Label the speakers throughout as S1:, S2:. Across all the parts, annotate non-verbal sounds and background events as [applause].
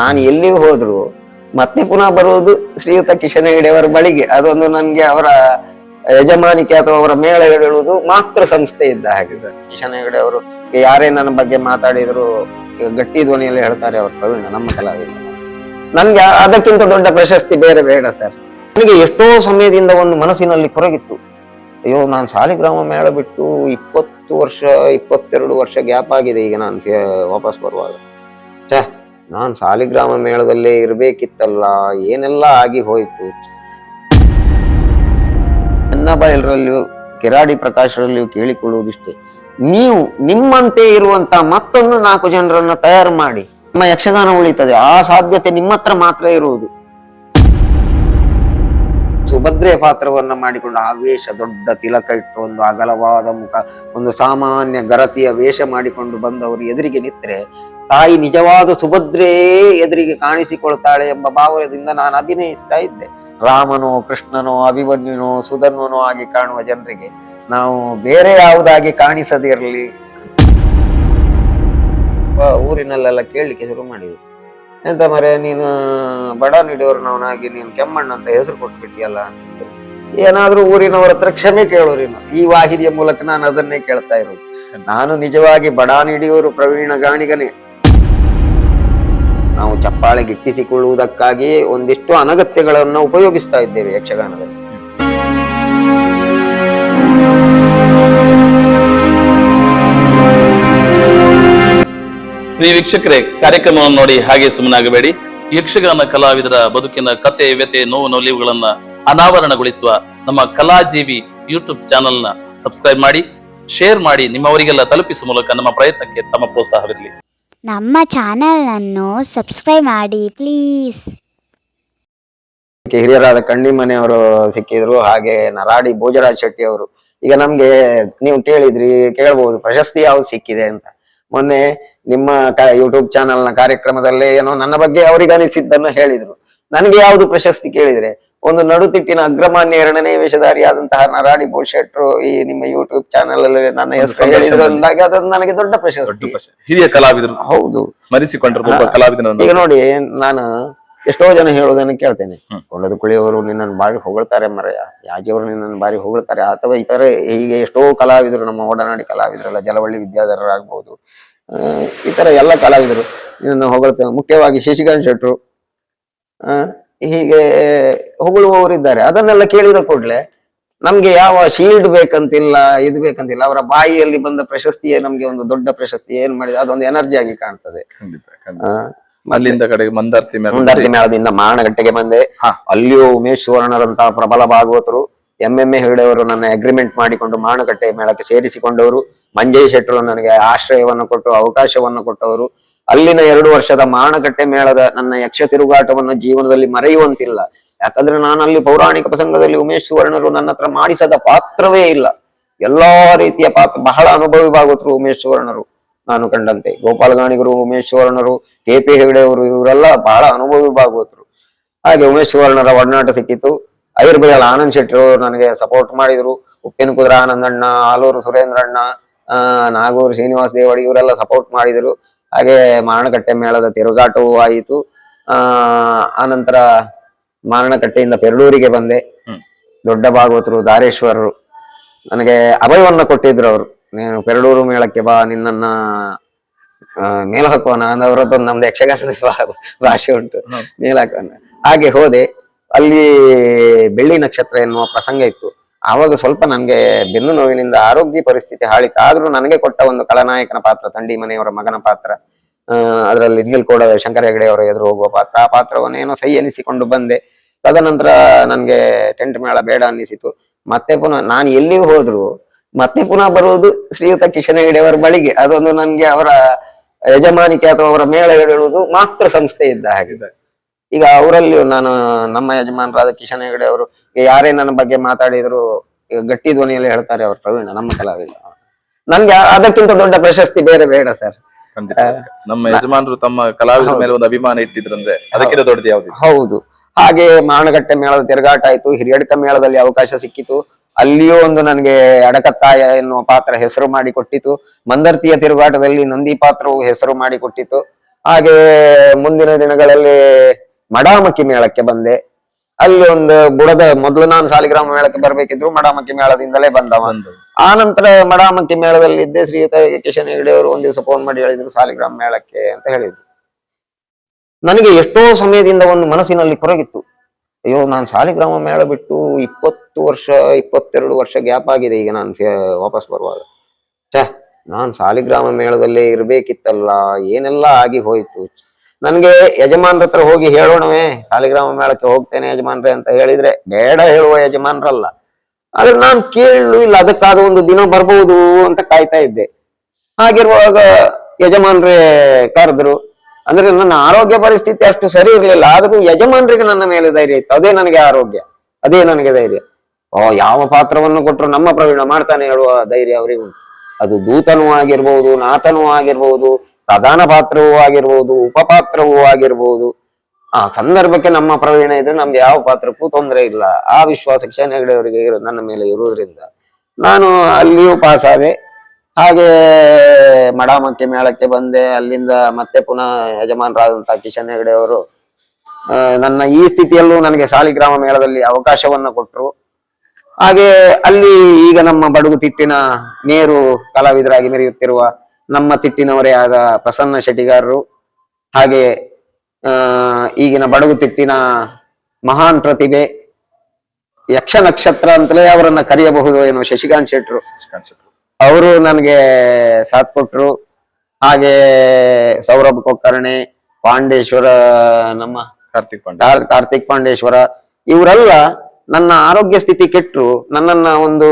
S1: ನಾನು ಎಲ್ಲಿ ಹೋದ್ರು, ಮತ್ತೆ ಪುನಃ ಬರುವುದು ಶ್ರೀಯುತ ಕಿಶನ್ ಹೆಗಡೆ ಅವರ ಬಳಿಗೆ. ಅದೊಂದು ನನ್ಗೆ ಅವರ ಯಜಮಾನಿಕೆ ಅಥವಾ ಅವರ ಮೇಳ ಹೇಳುವುದು ಮಾತ್ರ ಸಂಸ್ಥೆ ಇದ್ದ ಹಾಗೆ. ಕಿಶನ್ ಹೆಗಡೆ ಅವರು ಯಾರೇ ನನ್ನ ಬಗ್ಗೆ ಮಾತಾಡಿದ್ರು ಗಟ್ಟಿ ಧ್ವನಿಯಲ್ಲಿ ಹೇಳ್ತಾರೆ ಅವರು, ಪ್ರವೀಣ, ನಮ್ಮ ಕಲಾವಿದ. ನನ್ಗೆ ಅದಕ್ಕಿಂತ ದೊಡ್ಡ ಪ್ರಶಸ್ತಿ ಬೇರೆ ಬೇಡ ಸರ್. ನನಗೆ ಎಷ್ಟೋ ಸಮಯದಿಂದ ಒಂದು ಮನಸ್ಸಿನಲ್ಲಿ ಕೊರಗಿತ್ತು. ಅಯ್ಯೋ, ನಾನು ಸಾಲಿಗ್ರಾಮ ಮೇಳ ಬಿಟ್ಟು ಇಪ್ಪತ್ತು ವರ್ಷ, ಇಪ್ಪತ್ತೆರಡು ವರ್ಷ ಗ್ಯಾಪ್ ಆಗಿದೆ ಈಗ ನಾನು ವಾಪಸ್ ಬರುವಾಗ. ಛೇ ನಾನು ಸಾಲಿಗ್ರಾಮ ಮೇಳದಲ್ಲೇ ಇರ್ಬೇಕಿತ್ತಲ್ಲ, ಏನೆಲ್ಲ ಆಗಿ ಹೋಯ್ತು? ಬಯಲರಲ್ಲಿಯೂ ಕಿರಾಡಿ ಪ್ರಕಾಶರಲ್ಲಿಯೂ ಕೇಳಿಕೊಳ್ಳುವುದಿಷ್ಟೇ. ನೀವು ನಿಮ್ಮಂತೆ ಇರುವಂತ ಮತ್ತೊಂದು ನಾಲ್ಕು ಜನರನ್ನ ತಯಾರು ಮಾಡಿ, ನಿಮ್ಮ ಯಕ್ಷಗಾನ ಉಳಿತದೆ. ಆ ಸಾಧ್ಯತೆ ನಿಮ್ಮ ಹತ್ರ ಮಾತ್ರ ಇರುವುದು. ಸುಭದ್ರೆ ಪಾತ್ರವನ್ನ ಮಾಡಿಕೊಂಡು ಆ ವೇಷ ದೊಡ್ಡ ತಿಲಕ ಇಟ್ಟು ಒಂದು ಅಗಲವಾದ ಮುಖ, ಒಂದು ಸಾಮಾನ್ಯ ಗರತಿಯ ವೇಷ ಮಾಡಿಕೊಂಡು ಬಂದವರು ಎದುರಿಗೆ ನಿಂತರೆ ತಾಯಿ ನಿಜವಾದ ಸುಭದ್ರೇ ಎದುರಿಗೆ ಕಾಣಿಸಿಕೊಳ್ತಾಳೆ ಎಂಬ ಭಾವದಿಂದ ನಾನು ಅಭಿನಯಿಸ್ತಾ ಇದ್ದೆ. ರಾಮನೋ ಕೃಷ್ಣನೋ ಅಭಿಮನ್ಯುನೋ ಸುಧನ್ವನೋ ಆಗಿ ಕಾಣುವ ಜನರಿಗೆ ನಾವು ಬೇರೆ ಯಾವುದಾಗಿ ಕಾಣಿಸದಿರಲಿ ಊರಿನಲ್ಲೆಲ್ಲ ಕೇಳಲಿಕ್ಕೆ ಶುರು ಮಾಡಿದೆ. ಎಂತ ಮರೆ ನೀನು ಬಡ ನೀಡಿಯವ್ರನವನಾಗಿ ನೀನು ಕೆಮ್ಮಣ್ಣ ಅಂತ ಹೆಸರು ಕೊಟ್ಬಿಟ್ಟಿಯಲ್ಲ. ಅಂತ ಏನಾದ್ರೂ ಊರಿನವರ ಹತ್ರ ಕ್ಷಮೆ ಕೇಳೋರಿನ ಈ ವಾಹಿನಿಯ ಮೂಲಕ ನಾನು ಅದನ್ನೇ ಕೇಳ್ತಾ ಇರೋದು. ನಾನು ನಿಜವಾಗಿ ಬಡ ನೀಡಿಯವರು ಪ್ರವೀಣ ಗಾಣಿಗನೇ. ನಾವು ಚಪ್ಪಾಳೆ ಗಿಟ್ಟಿಸಿಕೊಳ್ಳುವುದಕ್ಕಾಗಿ ಒಂದಿಷ್ಟು ಅನಗತ್ಯಗಳನ್ನು ಉಪಯೋಗಿಸ್ತಾ ಇದ್ದೇವೆ ಯಕ್ಷಗಾನದಲ್ಲಿ.
S2: ಪ್ರಿಯ ವೀಕ್ಷಕರೇ, ಕಾರ್ಯಕ್ರಮವನ್ನು ನೋಡಿ ಹಾಗೆ ಸುಮ್ಮನಾಗಬೇಡಿ. ಯಕ್ಷಗಾನ ಕಲಾವಿದರ ಬದುಕಿನ ಕತೆ ವ್ಯತೆ ನೋವು ನೋಲಿವುಗಳನ್ನ ಅನಾವರಣಗೊಳಿಸುವ ನಮ್ಮ ಕಲಾಜೀವಿ ಯೂಟ್ಯೂಬ್ ಚಾನೆಲ್ನ ಸಬ್ಸ್ಕ್ರೈಬ್ ಮಾಡಿ, ಶೇರ್ ಮಾಡಿ, ನಿಮ್ಮವರಿಗೆಲ್ಲ ತಲುಪಿಸುವ ಮೂಲಕ ನಮ್ಮ ಪ್ರಯತ್ನಕ್ಕೆ ತಮ್ಮ ಪ್ರೋತ್ಸಾಹವಿರಲಿ.
S3: ನಮ್ಮ ಚಾನಲನ್ನು ಸಬ್ಸ್ಕ್ರೈಬ್ ಮಾಡಿ, ಪ್ಲೀಸ್.
S1: ಹಿರಿಯರಾದ ಕಣ್ಣಿ ಮನೆಯವರು ಸಿಕ್ಕಿದ್ರು, ಹಾಗೆ ನರಾಡಿ ಭೋಜರಾಜ್ ಶೆಟ್ಟಿ ಅವರು. ಈಗ ನಮ್ಗೆ ನೀವು ಕೇಳಿದ್ರಿ ಕೇಳಬಹುದು ಪ್ರಶಸ್ತಿ ಯಾವ್ದು ಸಿಕ್ಕಿದೆ ಅಂತ. ಮೊನ್ನೆ ನಿಮ್ಮ ಯೂಟ್ಯೂಬ್ ಚಾನೆಲ್ನ ಕಾರ್ಯಕ್ರಮದಲ್ಲೇ ಏನೋ ನನ್ನ ಬಗ್ಗೆ ಅವರಿಗೆ ಅನಿಸಿದ್ದನ್ನು ಹೇಳಿದ್ರು. ನನಗೆ ಯಾವ್ದು ಪ್ರಶಸ್ತಿ ಕೇಳಿದ್ರೆ? ಒಂದು ನಡುತಿಟ್ಟಿನ ಅಗ್ರಮಾನ್ಯ ಎರಡನೇ ವೇಷಧಾರಿಯಾದಂತಹ ನರಾಡಿ ಭೂ ಶೆಟ್ರು ಈ ನಿಮ್ಮ ಯೂಟ್ಯೂಬ್ ಚಾನೆಲ್ ಅಲ್ಲಿ ನನ್ನ ಹೆಸರು
S2: ಹೇಳಿದ್ರಿಂದಾಗಿ
S1: ಹೇಳಿದ್ರು ಅಂದಾಗ ಅದು ನನಗೆ ದೊಡ್ಡ ಪ್ರಶಸ್ತಿ.
S2: ಹಿರಿಯ ಕಲಾವಿದರು
S1: ಹೌದು.
S2: ಸ್ಮರಿಸಿಕೊಂಡ್ರು ಕಲಾವಿದರು
S1: ಈಗ ನೋಡಿ ನಾನು ಎಷ್ಟೋ ಜನ ಹೇಳೋದನ್ನ ಕೇಳ್ತೇನೆ. ಕುಳಿಯವರು ನಿನ್ನನ್ನು ಬಾರಿ ಹೊಗಳ್ತಾರೆ ಮರೆಯ. ಯಾಜಿಯವರು ನಿನ್ನನ್ನು ಬಾರಿ ಹೊಗಳ್ತಾರೆ. ಅಥವಾ ಇತರ ಹೀಗೆ ಎಷ್ಟೋ ಕಲಾವಿದರು ನಮ್ಮ ಒಡನಾಡಿ ಕಲಾವಿದರಲ್ಲ ಜಲವಳ್ಳಿ ವಿದ್ಯಾಧರರಾಗಬಹುದು ಈ ತರ ಎಲ್ಲ ಕಲಾವಿದರು ನಿನ್ನನ್ನು ಹೊಗಳ್ತೇವೆ ಮುಖ್ಯವಾಗಿ ಶಶಿಕಾಂತ್ ಶೆಟ್ರು. ಆ, ಹೀಗೆ ಹೊಗಳುವವರಿದ್ದಾರೆ. ಅದನ್ನೆಲ್ಲ ಕೇಳಿದ ಕೂಡಲೇ ನಮ್ಗೆ ಯಾವ ಶೀಲ್ಡ್ ಬೇಕಂತಿಲ್ಲ ಇದು ಬೇಕಂತಿಲ್ಲ ಅವರ ಬಾಯಿಯಲ್ಲಿ ಬಂದ ಪ್ರಶಸ್ತಿಯೇ ನಮ್ಗೆ ಒಂದು ದೊಡ್ಡ ಪ್ರಶಸ್ತಿ ಏನ್ ಮಾಡಿದೆ ಅದೊಂದು ಎನರ್ಜಿ ಆಗಿ ಕಾಣ್ತದೆ.
S2: ಅಲ್ಲಿಂದ ಕಡೆಗೆ ಮಂದಾರ್ತಿ
S1: ಮಂದಾರ್ತಿ ಮೇಳದಿಂದ ಮಾರಣಗಟ್ಟೆಗೆ ಬಂದೆ. ಅಲ್ಲಿಯೂ ಉಮೇಶ್ ಸುವರ್ಣರಂತಹ ಪ್ರಬಲ ಭಾಗವತರು ಎಂ ಎಂ ಎ ಹೆಗಡೆಯವರು ನನ್ನ ಅಗ್ರಿಮೆಂಟ್ ಮಾಡಿಕೊಂಡು ಮಾರಣಗಟ್ಟೆ ಮೇಳಕ್ಕೆ ಸೇರಿಸಿಕೊಂಡವರು. ಮಂಜಯ್ ಶೆಟ್ಟರು ನನಗೆ ಆಶ್ರಯವನ್ನು ಕೊಟ್ಟು ಅವಕಾಶವನ್ನು ಕೊಟ್ಟವರು. ಅಲ್ಲಿನ ಎರಡು ವರ್ಷದ ಮಾರಣಕಟ್ಟೆ ಮೇಳದ ನನ್ನ ಯಕ್ಷ ತಿರುಗಾಟವನ್ನು ಜೀವನದಲ್ಲಿ ಮರೆಯುವಂತಿಲ್ಲ. ಯಾಕಂದ್ರೆ ನಾನು ಅಲ್ಲಿ ಪೌರಾಣಿಕ ಪ್ರಸಂಗದಲ್ಲಿ ಉಮೇಶ್ ಸುವರ್ಣರು ನನ್ನ ಹತ್ರ ಮಾಡಿಸದ ಪಾತ್ರವೇ ಇಲ್ಲ. ಎಲ್ಲಾ ರೀತಿಯ ಪಾತ್ರ, ಬಹಳ ಅನುಭವಿ ಭಾಗವತರು ಉಮೇಶ್ ಸುವರ್ಣರು. ನಾನು ಕಂಡಂತೆ ಗೋಪಾಲ ಗಾಣಿಗರು, ಉಮೇಶ್ ಸುವರ್ಣರು, ಕೆ ಪಿ ಹೆಗಡೆ ಅವರು ಇವರೆಲ್ಲ ಬಹಳ ಅನುಭವಿ ಭಾಗವತರು. ಹಾಗೆ ಉಮೇಶ್ ಸುವರ್ಣರ ಒಡನಾಟ ಸಿಕ್ಕಿತು ಐರ್ಬೈಲ್ ಆನಂದ್ ಶೆಟ್ಟರು ನನಗೆ ಸಪೋರ್ಟ್ ಮಾಡಿದ್ರು. ಉಪ್ಪಿನ ಕುದ್ರ ಆನಂದಣ್ಣ, ಆಲೂರು ಸುರೇಂದ್ರಣ್ಣ ನಾಗೂರು ಶ್ರೀನಿವಾಸ ದೇವಡಿ ಇವರೆಲ್ಲ ಸಪೋರ್ಟ್ ಮಾಡಿದ್ರು. ಹಾಗೆ ಮಾರಣಕಟ್ಟೆ ಮೇಳದ ತಿರುಗಾಟವೂ ಆಯಿತು. ಆ ಆನಂತರ ಮಾರಣಕಟ್ಟೆಯಿಂದ ಪೆರಡೂರಿಗೆ ಬಂದೆ. ದೊಡ್ಡ ಭಾಗವತರು ದಾರೇಶ್ವರರು ನನಗೆ ಅಭಯವನ್ನ ಕೊಟ್ಟಿದ್ರು ಅವರು. ನೀನು ಪೆರಡೂರು ಮೇಳಕ್ಕೆ ಬಾ ನಿನ್ನನ್ನ ಆ, ಹಾಕುವ ನಾನು ಅವರದ್ದೊಂದು ನಮ್ದು ಯಕ್ಷಗಾನದ ಭಾಷೆ ಉಂಟು. ಮೇಲ್ ಹಾಕುವನ ಹಾಗೆ ಹೋದೆ. ಅಲ್ಲಿ ಬೆಳ್ಳಿ ನಕ್ಷತ್ರ ಎನ್ನುವ ಪ್ರಸಂಗ ಇತ್ತು. ಆವಾಗ ಸ್ವಲ್ಪ ನನಗೆ ಬೆನ್ನು ನೋವಿನಿಂದ ಆರೋಗ್ಯ ಪರಿಸ್ಥಿತಿ ಹಾಳಿತ್ತು ಆದ್ರೂ ನನಗೆ ಕೊಟ್ಟ ಒಂದು ಖಳನಾಯಕನ ಪಾತ್ರ, ತಂಡಿ ಮನೆಯವರ ಮಗನ ಪಾತ್ರ ಅದರಲ್ಲಿ ನಿಲ್ಕೋಡ ಶಂಕರ ಹೆಗಡೆ ಅವರ ಎದುರು ಹೋಗುವ ಪಾತ್ರ, ಆ ಪಾತ್ರವನ್ನೇನೋ ಸೈ ಎನಿಸಿಕೊಂಡು ಬಂದೆ. ತದನಂತರ ನನ್ಗೆ ಟೆಂಟ್ ಮೇಳ ಬೇಡ ಅನ್ನಿಸಿತು. ಮತ್ತೆ ಪುನಃ ನಾನು ಎಲ್ಲಿ ಹೋದ್ರು, ಮತ್ತೆ ಪುನಃ ಬರುವುದು ಶ್ರೀಯುತ ಕಿಶನ್ ಹೆಗಡೆ ಅವರ ಬಳಿಗೆ. ಅದೊಂದು ನನಗೆ ಅವರ ಯಜಮಾನಿಕೆ ಅಥವಾ ಅವರ ಮೇಳ ಹೇಳುವುದು ಮಾತ್ರ ಸಂಸ್ಥೆ ಇದ್ದ ಹಾಗೆ ಈಗ ಅವರಲ್ಲಿ ನಾನು ನಮ್ಮ ಯಜಮಾನರಾದ ಕಿಶನ್ ಹೆಗಡೆ ಅವರು ಯಾರೇ ನನ್ನ ಬಗ್ಗೆ ಮಾತಾಡಿದ್ರು ಗಟ್ಟಿ ಧ್ವನಿಯಲ್ಲಿ ಹೇಳ್ತಾರೆ ಅವರು ಪ್ರವೀಣ ನಮ್ಮ ಕಲಾವಿದ. ನನ್ಗೆ ಅದಕ್ಕಿಂತ ದೊಡ್ಡ ಪ್ರಶಸ್ತಿ ಬೇರೆ ಬೇಡ ಸರ್
S2: ನಮ್ಮ ಯಜಮಾನರು ತಮ್ಮ ಕಲಾವಿದರ ಮೇಲೆ ಒಂದು ಅಭಿಮಾನ ಇಟ್ಟಿದ್ರಂದ್ರೆ ಅದಕ್ಕಿಂತ ದೊಡ್ಡದು ಯಾವ್ದು?
S1: ಹೌದು. ಹಾಗೆ ಮಾನಗಟ್ಟೆ ಮೇಳದ ತಿರುಗಾಟ ಆಯ್ತು ಹಿರಿಯಡ್ಕ ಮೇಳದಲ್ಲಿ ಅವಕಾಶ ಸಿಕ್ಕಿತು. ಅಲ್ಲಿಯೂ ಒಂದು ನನಗೆ ಅಡಕತ್ತಾಯ ಎನ್ನುವ ಪಾತ್ರ ಹೆಸರು ಮಾಡಿ ಕೊಟ್ಟಿತು ಮಂದರ್ತಿಯ ತಿರುಗಾಟದಲ್ಲಿ ನಂದಿ ಪಾತ್ರವು ಹೆಸರು ಮಾಡಿ ಕೊಟ್ಟಿತು ಹಾಗೆ ಮುಂದಿನ ದಿನಗಳಲ್ಲಿ ಮಡಾಮಕ್ಕಿ ಮೇಳಕ್ಕೆ ಬಂದೆ. ಅಲ್ಲಿ ಒಂದು ಬುಡದ ಮೊದಲು ನಾನು ಸಾಲಿಗ್ರಾಮ ಮೇಳಕ್ಕೆ ಬರ್ಬೇಕಿದ್ರು ಮಡಾಮಕ್ಕಿ ಮೇಳದಿಂದಲೇ ಬಂದವ. ಆ ನಂತರ ಮಡಾಮಕ್ಕಿ ಮೇಳದಲ್ಲಿ ಇದ್ದೇ ಶ್ರೀಯುತ ಕಿಶನ್ ಹೆಗಡೆ ಅವರು ಒಂದ್ ದಿವಸ ಫೋನ್ ಮಾಡಿ ಹೇಳಿದ್ರು ಸಾಲಿಗ್ರಾಮ ಮೇಳಕ್ಕೆ ಅಂತ ಹೇಳಿದ್ರು. ನನಗೆ ಎಷ್ಟೋ ಸಮಯದಿಂದ ಒಂದು ಮನಸ್ಸಿನಲ್ಲಿ ಕೊರಗಿತ್ತು. ಅಯ್ಯೋ ನಾನು ಸಾಲಿಗ್ರಾಮ ಮೇಳ ಬಿಟ್ಟು ಇಪ್ಪತ್ತು ವರ್ಷ ಇಪ್ಪತ್ತೆರಡು ವರ್ಷ ಗ್ಯಾಪ್ ಆಗಿದೆ ಈಗ ನಾನು ವಾಪಸ್ ಬರುವಾಗ. ಛ ನಾನು ಸಾಲಿಗ್ರಾಮ ಮೇಳದಲ್ಲೇ ಇರಬೇಕಿತ್ತಲ್ಲ ಏನೆಲ್ಲ ಆಗಿ ಹೋಯ್ತು. ನನ್ಗೆ ಯಜಮಾನ್ರ ಹತ್ರ ಹೋಗಿ ಹೇಳೋಣವೇ ಕಾಲಿಗ್ರಾಮ ಮೇಳಕ್ಕೆ ಹೋಗ್ತೇನೆ ಯಜಮಾನ್ರೆ ಅಂತ ಹೇಳಿದ್ರೆ ಬೇಡ ಹೇಳುವ ಯಜಮಾನ್ರಲ್ಲ. ಆದ್ರೆ ನಾನು ಕೇಳಲು ಇಲ್ಲ ಅದಕ್ಕಾದ ಒಂದು ದಿನ ಬರ್ಬಹುದು ಅಂತ ಕಾಯ್ತಾ ಇದ್ದೆ. ಹಾಗಿರುವಾಗ ಯಜಮಾನ್ರೇ ಕರೆದ್ರು, ಅಂದ್ರೆ ನನ್ನ ಆರೋಗ್ಯ ಪರಿಸ್ಥಿತಿ ಅಷ್ಟು ಸರಿ ಇರಲಿಲ್ಲ, ಆದ್ರೂ ಯಜಮಾನ್ರಿಗೆ ನನ್ನ ಮೇಲೆ ಧೈರ್ಯ ಇತ್ತು. ಅದೇ ನನಗೆ ಆರೋಗ್ಯ, ಅದೇ ನನಗೆ ಧೈರ್ಯ. ಓ, ಯಾವ ಪಾತ್ರವನ್ನು ಕೊಟ್ಟರು ನಮ್ಮ ಪ್ರವೀಣ ಮಾಡ್ತಾನೆ ಹೇಳುವ ಧೈರ್ಯ ಅವರಿಗೆ ಅದು ದೂತನೂ ಆಗಿರ್ಬಹುದು ನಾತನೂ ಆಗಿರ್ಬೋದು ಪ್ರಧಾನ ಪಾತ್ರವೂ ಆಗಿರ್ಬೋದು ಉಪಪಾತ್ರವೂ ಆಗಿರ್ಬೋದು. ಆ ಸಂದರ್ಭಕ್ಕೆ ನಮ್ಮ ಪ್ರವೀಣ ಇದ್ರೆ ನಮ್ಗೆ ಯಾವ ಪಾತ್ರಕ್ಕೂ ತೊಂದರೆ ಇಲ್ಲ. ಆ ವಿಶ್ವಾಸ ಕಿಶನ್ ಹೆಗಡೆ ಅವರಿಗೆ ಇರು- ನನ್ನ ಮೇಲೆ ಇರುವುದರಿಂದ. ನಾನು ಅಲ್ಲಿಯೂ ಪಾಸ್ ಆದೆ. ಹಾಗೆ ಮಡಾಮಕ್ಕೆ ಮೇಳಕ್ಕೆ ಬಂದೆ. ಅಲ್ಲಿಂದ ಮತ್ತೆ ಪುನಃ ಯಜಮಾನರಾದಂತಹ ಕಿಶನ್ ಹೆಗಡೆ ಅವರು ನನ್ನ ಈ ಸ್ಥಿತಿಯಲ್ಲೂ ನನಗೆ ಸಾಲಿಗ್ರಾಮ ಮೇಳದಲ್ಲಿ ಅವಕಾಶವನ್ನ ಕೊಟ್ಟರು ಹಾಗೆ ಅಲ್ಲಿ ಈಗ ನಮ್ಮ ಬಡಗು ತಿಟ್ಟಿನ ಮೇರು ಕಲಾವಿದರಾಗಿ ಮೆರೆಯುತ್ತಿರುವ ನಮ್ಮ ತಿಟ್ಟಿನವರೇ ಆದ ಪ್ರಸನ್ನ ಶೆಟ್ಟಿಗಾರರು ಹಾಗೆ ಆ ಈಗಿನ ಬಡಗು ತಿಟ್ಟಿನ ಮಹಾನ್ ಪ್ರತಿಭೆ ಯಕ್ಷ ನಕ್ಷತ್ರ ಅಂತಲೇ ಅವರನ್ನ ಕರೆಯಬಹುದು ಏನೋ ಶಶಿಕಾಂತ್ ಶೆಟ್ಟರು. ಅವರು ನನಗೆ ಸಾಥ್ ಕೊಟ್ರು. ಹಾಗೆ ಸೌರಭ್ ಕೊಕ್ಕರ್ಣೆ ಪಾಂಡೇಶ್ವರ ನಮ್ಮ
S2: ಕಾರ್ತಿಕ್ ಪಾಂಡೆ.
S1: ಕಾರ್ತಿಕ್ ಪಾಂಡೇಶ್ವರ ಇವರೆಲ್ಲ ನನ್ನ ಆರೋಗ್ಯ ಸ್ಥಿತಿ ಕೆಟ್ಟರು ನನ್ನನ್ನ ಒಂದು